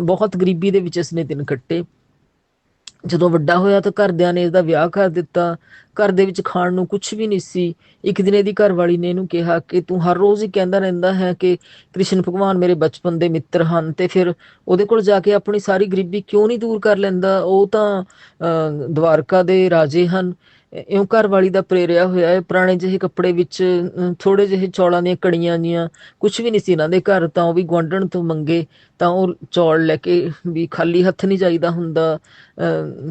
ਬਹੁਤ ਗਰੀਬੀ ਦੇ ਵਿੱਚ ਇਸਨੇ ਦਿਨ ਕੱਟੇ। ਜਦੋਂ ਵੱਡਾ ਹੋਇਆ ਤਾਂ ਘਰਦਿਆਂ ਨੇ ਇਹਦਾ ਵਿਆਹ ਕਰ ਦਿੱਤਾ। ਘਰ ਦੇ ਵਿੱਚ ਖਾਣ ਨੂੰ ਕੁਝ ਵੀ ਨਹੀਂ ਸੀ। ਇੱਕ ਦਿਨ ਇਹਦੀ ਘਰਵਾਲੀ ਨੇ ਇਹਨੂੰ ਕਿਹਾ ਕਿ ਤੂੰ ਹਰ ਰੋਜ਼ ਹੀ ਕਹਿੰਦਾ ਰਹਿੰਦਾ ਹੈ ਕਿ ਕ੍ਰਿਸ਼ਨ ਭਗਵਾਨ ਮੇਰੇ ਬਚਪਨ ਦੇ ਮਿੱਤਰ ਹਨ ਤੇ ਫਿਰ ਉਹਦੇ ਕੋਲ ਜਾ ਕੇ ਆਪਣੀ ਸਾਰੀ ਗਰੀਬੀ ਕਿਉਂ ਨਹੀਂ ਦੂਰ ਕਰ ਲੈਂਦਾ? ਉਹ ਤਾਂ ਅਹ, ਦਵਾਰਕਾ ਦੇ ਰਾਜੇ ਹਨ। ਇਉਂ ਘਰਵਾਲੀ ਦਾ ਪ੍ਰੇਰਿਆ ਹੋਇਆ ਹੈ ਪੁਰਾਣੇ ਜਿਹੇ ਕੱਪੜੇ ਵਿੱਚ ਥੋੜੇ ਜਿਹੇ ਚੌਲਾਂ ਦੀਆਂ ਕੜੀਆਂ ਜੀਆਂ ਕੁਝ ਵੀ ਨਹੀਂ ਸੀ ਇਹਨਾਂ ਦੇ ਘਰ ਤਾਂ ਉਹ ਵੀ ਗੁਆਂਢਣ ਤੋਂ ਮੰਗੇ ਤਾਂ ਉਹ ਚੌਲ ਲੈ ਕੇ ਵੀ ਖਾਲੀ ਹੱਥ ਨਹੀਂ ਜਾਈਦਾ ਹੁੰਦਾ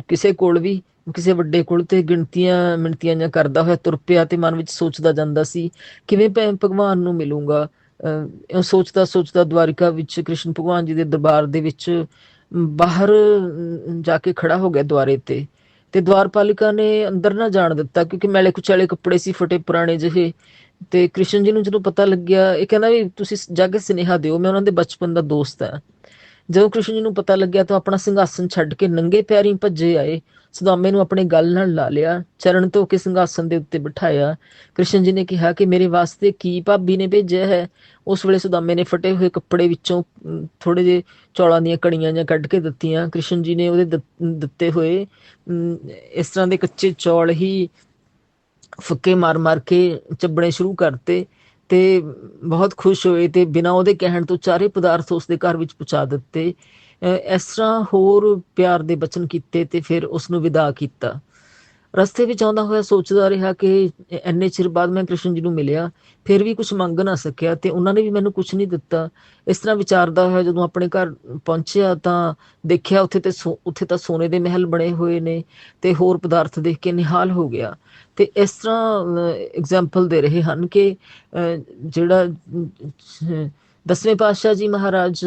ਕਿਸੇ ਕੋਲ ਵੀ ਕਿਸੇ ਵੱਡੇ ਕੋਲ ਤੇ ਗਿਣਤੀਆਂ ਮਿਣਤੀਆਂ ਜਾਂ ਕਰਦਾ ਹੋਇਆ ਤੁਰ ਪਿਆ ਤੇ ਮਨ ਵਿੱਚ ਸੋਚਦਾ ਜਾਂਦਾ ਸੀ ਕਿਵੇਂ ਭਗਵਾਨ ਨੂੰ ਮਿਲੂੰਗਾ? ਅਹ, ਇਉਂ ਸੋਚਦਾ ਸੋਚਦਾ ਦਵਾਰਿਕਾ ਵਿੱਚ ਕ੍ਰਿਸ਼ਨ ਭਗਵਾਨ ਜੀ ਦੇ ਦਰਬਾਰ ਦੇ ਵਿੱਚ ਬਾਹਰ ਜਾ ਕੇ ਖੜਾ ਹੋ ਗਿਆ ਦੁਆਰੇ ਤੇ। ਤੇ ਦਵਾਰਪਾਲਿਕਾ ਨੇ ਅੰਦਰ ਨਾ ਜਾਣ ਦਿੱਤਾ, ਕਿਉਂਕਿ ਮੈਲੇ ਕੁਚਾਲੇ ਕੱਪੜੇ ਸੀ, ਫਟੇ ਪੁਰਾਣੇ ਜਿਹੇ। ਤੇ ਕ੍ਰਿਸ਼ਨ ਜੀ ਨੂੰ ਜਦੋਂ ਪਤਾ ਲੱਗਿਆ, ਇਹ ਕਹਿੰਦਾ ਵੀ ਤੁਸੀਂ ਜਾ ਕੇ ਸੁਨੇਹਾ ਦਿਓ, ਮੈਂ ਉਹਨਾਂ ਦੇ ਬਚਪਨ ਦਾ ਦੋਸਤ ਆ ਜਦੋਂ ਕ੍ਰਿਸ਼ਨ ਜੀ ਨੂੰ ਪਤਾ ਲੱਗਿਆ ਤਾਂ ਆਪਣਾ ਸਿੰਘਾਸਨ ਛੱਡ ਕੇ ਨੰਗੇ ਪੈਰੀਂ ਭੱਜੇ ਆਏ। ਸੁਦਾਮੇ ਨੂੰ ਆਪਣੇ ਗੱਲ ਨਾਲ ਲਾ ਲਿਆ ਚਰਨ ਧੋ ਕੇ ਸਿੰਘਾਸਨ ਦੇ ਉੱਤੇ ਬਿਠਾਇਆ। ਕ੍ਰਿਸ਼ਨ ਜੀ ਨੇ ਕਿਹਾ ਕਿ ਮੇਰੇ ਵਾਸਤੇ ਕੀ ਭਾਬੀ ਨੇ ਭੇਜਿਆ ਹੈ? ਉਸ ਵੇਲੇ ਸੁਦਾਮੇ ਨੇ ਫਟੇ ਹੋਏ ਕੱਪੜੇ ਵਿੱਚੋਂ ਥੋੜੇ ਜਿਹੇ ਚੌਲਾਂ ਦੀਆਂ ਕੜੀਆਂ ਜਾਂ ਕੱਢ ਕੇ ਦਿੱਤੀਆਂ। ਕ੍ਰਿਸ਼ਨ ਜੀ ਨੇ ਉਹਦੇ ਦਿੱਤੇ ਹੋਏ ਅਮ, ਇਸ ਤਰ੍ਹਾਂ ਦੇ ਕੱਚੇ ਚੌਲ ਹੀ ਫੁੱਕੇ ਮਾਰ-ਮਾਰ ਕੇ ਚੱਬਣੇ ਸ਼ੁਰੂ ਕਰਤੇ। ਤੇ ਬਹੁਤ ਖੁਸ਼ ਹੋਏ ਤੇ ਬਿਨਾਂ ਉਹਦੇ ਕਹਿਣ ਤੋਂ ਚਾਰੇ ਪਦਾਰਥ ਉਸਦੇ ਘਰ ਵਿੱਚ ਪਹੁੰਚਾ ਦਿੱਤੇ। ਅਹ ਇਸ ਤਰ੍ਹਾਂ ਹੋਰ ਪਿਆਰ ਦੇ ਬਚਨ ਕੀਤੇ ਤੇ ਫਿਰ ਉਸ ਨੂੰ ਵਿਦਾ ਕੀਤਾ। ਰਸਤੇ ਵਿੱਚ ਆਉਂਦਾ ਹੋਇਆ ਸੋਚਦਾ ਰਿਹਾ ਕਿ ਐਨੇ ਚਿਰ ਬਾਅਦ ਮੈਂ ਕ੍ਰਿਸ਼ਨ ਜੀ ਨੂੰ ਮਿਲਿਆ ਫਿਰ ਵੀ ਕੁਝ ਮੰਗ ਨਾ ਸਕਿਆ ਤੇ ਉਹਨਾਂ ਨੇ ਵੀ ਮੈਨੂੰ ਕੁਝ ਨਹੀਂ ਦਿੱਤਾ। ਇਸ ਤਰ੍ਹਾਂ ਵਿਚਾਰਦਾ ਹੋਇਆ ਜਦੋਂ ਆਪਣੇ ਘਰ ਪਹੁੰਚਿਆ ਤਾਂ ਦੇਖਿਆ ਉੱਥੇ ਤੇ ਉੱਥੇ ਤਾਂ ਸੋਨੇ ਦੇ ਮਹਿਲ ਬਣੇ ਹੋਏ ਨੇ ਤੇ ਹੋਰ ਪਦਾਰਥ ਦੇਖ ਕੇ ਨਿਹਾਲ ਹੋ ਗਿਆ। ਤੇ ਇਸ ਤਰ੍ਹਾਂ ਐਗਜ਼ਾਮਪਲ ਦੇ ਰਹੇ ਹਨ ਕਿ ਅਹ, ਜਿਹੜਾ ਦਸਵੇਂ ਪਾਤਸ਼ਾਹ ਜੀ ਮਹਾਰਾਜ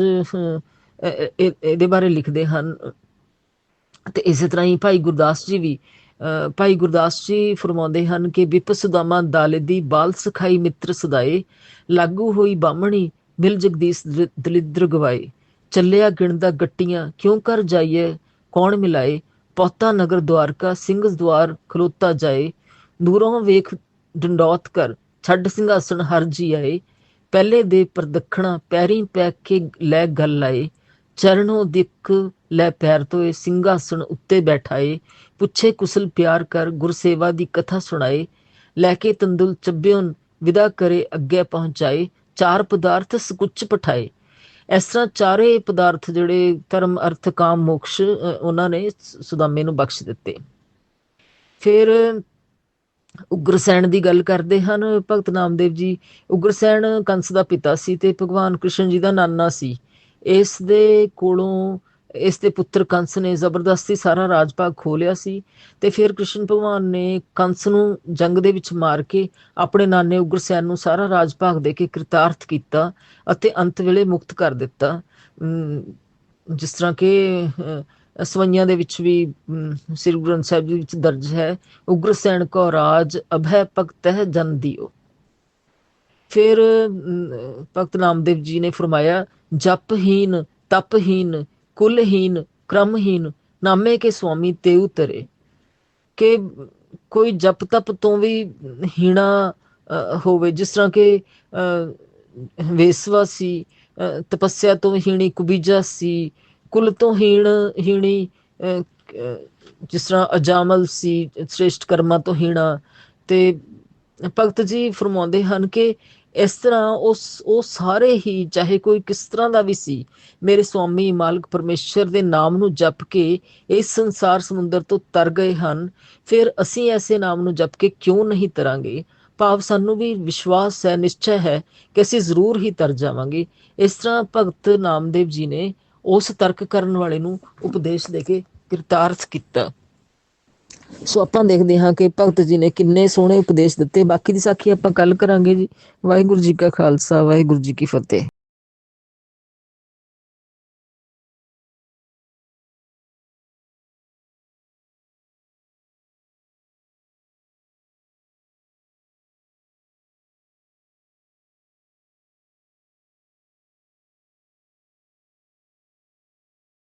ਇਹਦੇ ਬਾਰੇ ਲਿਖਦੇ ਹਨ। ਤੇ ਇਸੇ ਤਰ੍ਹਾਂ ਹੀ ਭਾਈ ਗੁਰਦਾਸ ਜੀ ਵੀ ਭਾਈ ਗੁਰਦਾਸ ਜੀ ਫਰਮਾਉਂਦੇ ਹਨ ਕਿ ਵਿਪ ਸੁਦਾਮਾ ਦਾਲਿਦੀ ਬਾਲ ਸਖਾਈ ਮਿੱਤਰ ਸਦਾਏ, ਲਾਗੂ ਹੋਈ ਬਾਹਮਣੀ ਮਿਲ ਜਗਦੀਸ਼ ਦਲ- ਗਵਾਏ। ਚੱਲਿਆ ਗਿਣਦਾ ਗੱਟੀਆਂ, ਕਿਉਂ ਕਰ ਜਾਈਏ ਕੌਣ ਮਿਲਾਏ? ਪੌਤਾ ਨਗਰ ਦਵਾਰਕਾ ਸਿੰਘ ਦਵਾਰ ਖਲੋਤਾ ਜਾਏ। ਦੂਰੋਂ ਵੇਖ ਡੰਡੌਤ ਕਰ ਛੱਡ ਸਿੰਘਾਸਣ ਹਰ ਜੀ ਆਏ। ਪਹਿਲੇ ਦੇ ਪ੍ਰਦਖਣਾ ਪੈਰੀ ਪੈ ਕੇ ਲੈ ਗੱਲ ਆਏ ਚਰਨੋਂ ਦਿੱਖ ਲੈ ਪੈਰ ਤੋਏ ਸਿੰਘਾਸਣ ਉੱਤੇ ਬੈਠਾਏ। ਪੁੱਛੇ ਕੁਸਲ ਪਿਆਰ ਕਰ ਗੁਰਸੇਵਾ ਦੀ ਕਥਾ ਸੁਣਾਏ, ਲੈ ਕੇ ਤੰਦੁਲ ਚੱਬਿਓਨ ਵਿਦਾ ਕਰੇ ਅੱਗੇ ਪਹੁੰਚਾਏ, ਚਾਰ ਪਦਾਰਥ ਸकुच ਪਠਾਏ। ਇਸ ਤਰ੍ਹਾਂ ਚਾਰੇ ਪਦਾਰਥ ਜਿਹੜੇ ਧਰਮ, ਅਰਥ, ਕਾਮ, ਮੋਕਸ਼ ਉਹਨਾਂ ਨੇ ਸੁਦਾਮੇ ਨੂੰ ਬਖਸ਼ ਦਿੱਤੇ। ਫਿਰ ਉਗਰਸੈਣ ਦੀ ਗੱਲ ਕਰਦੇ ਹਨ, ਭਗਤ ਨਾਮਦੇਵ ਜੀ ਉਗਰਸੈਨ ਕੰਸ ਦਾ ਪਿਤਾ ਸੀ ਤੇ ਭਗਵਾਨ ਕ੍ਰਿਸ਼ਨ ਜੀ ਦਾ ਨਾਨਾ ਸੀ। ਇਸ ਦੇ ਕੋਲੋਂ ਇਸ ਦੇ ਪੁੱਤਰ ਕੰਸ ਨੇ ਜ਼ਬਰਦਸਤੀ ਸਾਰਾ ਰਾਜ ਭਾਗ ਖੋਹ ਲਿਆ ਸੀ ਤੇ ਫਿਰ ਕ੍ਰਿਸ਼ਨ ਭਗਵਾਨ ਨੇ ਕੰਸ ਨੂੰ ਜੰਗ ਦੇ ਵਿੱਚ ਮਾਰ ਕੇ ਆਪਣੇ ਨਾਨੇ ਉਗਰਸੈਨ ਨੂੰ ਸਾਰਾ ਰਾਜ ਭਾਗ ਦੇ ਕੇ ਕਿਰਤਾਰਥ ਕੀਤਾ ਅਤੇ ਅੰਤ ਵੇਲੇ ਮੁਕਤ ਕਰ ਦਿੱਤਾ। ਜਿਸ ਤਰ੍ਹਾਂ ਕਿ ਸਵਈਆਂ ਦੇ ਵਿੱਚ ਵੀ ਸ੍ਰੀ ਗੁਰੂ ਗ੍ਰੰਥ ਸਾਹਿਬ ਜੀ ਵਿੱਚ ਦਰਜ ਹੈ ਉਗਰਸੈਨ ਕੋ ਰਾਜ ਅਭੈ ਭਗਤਹਿ ਜਨ ਦਿਓ। ਫਿਰ ਅਮ, ਭਗਤ ਨਾਮਦੇਵ ਜੀ ਨੇ ਫਰਮਾਇਆ ਜਪਹੀਨ ਤਪਹੀਨ ਕੁਲਹੀਨ ਕ੍ਰਮਹੀਨ ਨਾਮੇ ਕੇ ਸੁਆਮੀ ਤੇ ਉਤਰੇ। ਕਿ ਕੋਈ ਜਪ ਤਪ ਤੋਂ ਵੀ ਹੀਣਾ ਹੋਵੇ ਜਿਸ ਤਰ੍ਹਾਂ ਕਿ ਵੇਸਵਾ ਸੀ ਅ, ਤਪੱਸਿਆ ਤੋਂ ਹੀਣੀ ਕੁਬੀਜਾ ਸੀ ਕੁਲ ਤੋਂ ਹੀਣ ਹੀਣੀ ਅ, ਜਿਸ ਤਰ੍ਹਾਂ ਅਜਾਮਲ ਸੀ ਸ੍ਰੇਸ਼ਟ ਕਰਮਾਂ ਤੋਂ ਹੀਣਾ। ਤੇ ਭਗਤ ਜੀ ਫਰਮਾਉਂਦੇ ਹਨ ਕਿ ਇਸ ਤਰ੍ਹਾਂ ਉਸ, ਉਹ ਸਾਰੇ ਹੀ, ਚਾਹੇ ਕੋਈ ਕਿਸ ਤਰ੍ਹਾਂ ਦਾ ਵੀ ਸੀ, ਮੇਰੇ ਸੁਆਮੀ ਮਾਲਕ ਪਰਮੇਸ਼ਰ ਦੇ ਨਾਮ ਨੂੰ ਜਪ ਕੇ ਇਸ ਸੰਸਾਰ ਸਮੁੰਦਰ ਤੋਂ ਤਰ ਗਏ ਹਨ। ਫਿਰ ਅਸੀਂ ਐਸੇ ਨਾਮ ਨੂੰ ਜਪ ਕੇ ਕਿਉਂ ਨਹੀਂ ਤਰਾਂਗੇ? ਭਾਵ ਸਾਨੂੰ ਵੀ ਵਿਸ਼ਵਾਸ ਹੈ, ਨਿਸ਼ਚੈ ਹੈ ਕਿ ਅਸੀਂ ਜ਼ਰੂਰ ਹੀ ਤਰ ਜਾਵਾਂਗੇ। ਇਸ ਤਰ੍ਹਾਂ ਭਗਤ ਨਾਮਦੇਵ ਜੀ ਨੇ ਉਸ ਤਰਕ ਕਰਨ ਵਾਲੇ ਨੂੰ ਉਪਦੇਸ਼ ਦੇ ਕੇ ਕਿਰਤਾਰਥ ਕੀਤਾ। ਸੋ ਆਪਾਂ ਦੇਖਦੇ ਹਾਂ ਕਿ ਭਗਤ ਜੀ ਨੇ ਕਿੰਨੇ ਸੋਹਣੇ ਉਪਦੇਸ਼ ਦਿੱਤੇ। ਬਾਕੀ ਦੀ ਸਾਖੀ ਆਪਾਂ ਕੱਲ ਕਰਾਂਗੇ ਜੀ। ਵਾਹਿਗੁਰੂ ਜੀ ਕਾ ਖਾਲਸਾ, ਵਾਹਿਗੁਰੂ ਜੀ ਕੀ ਫਤਿਹ।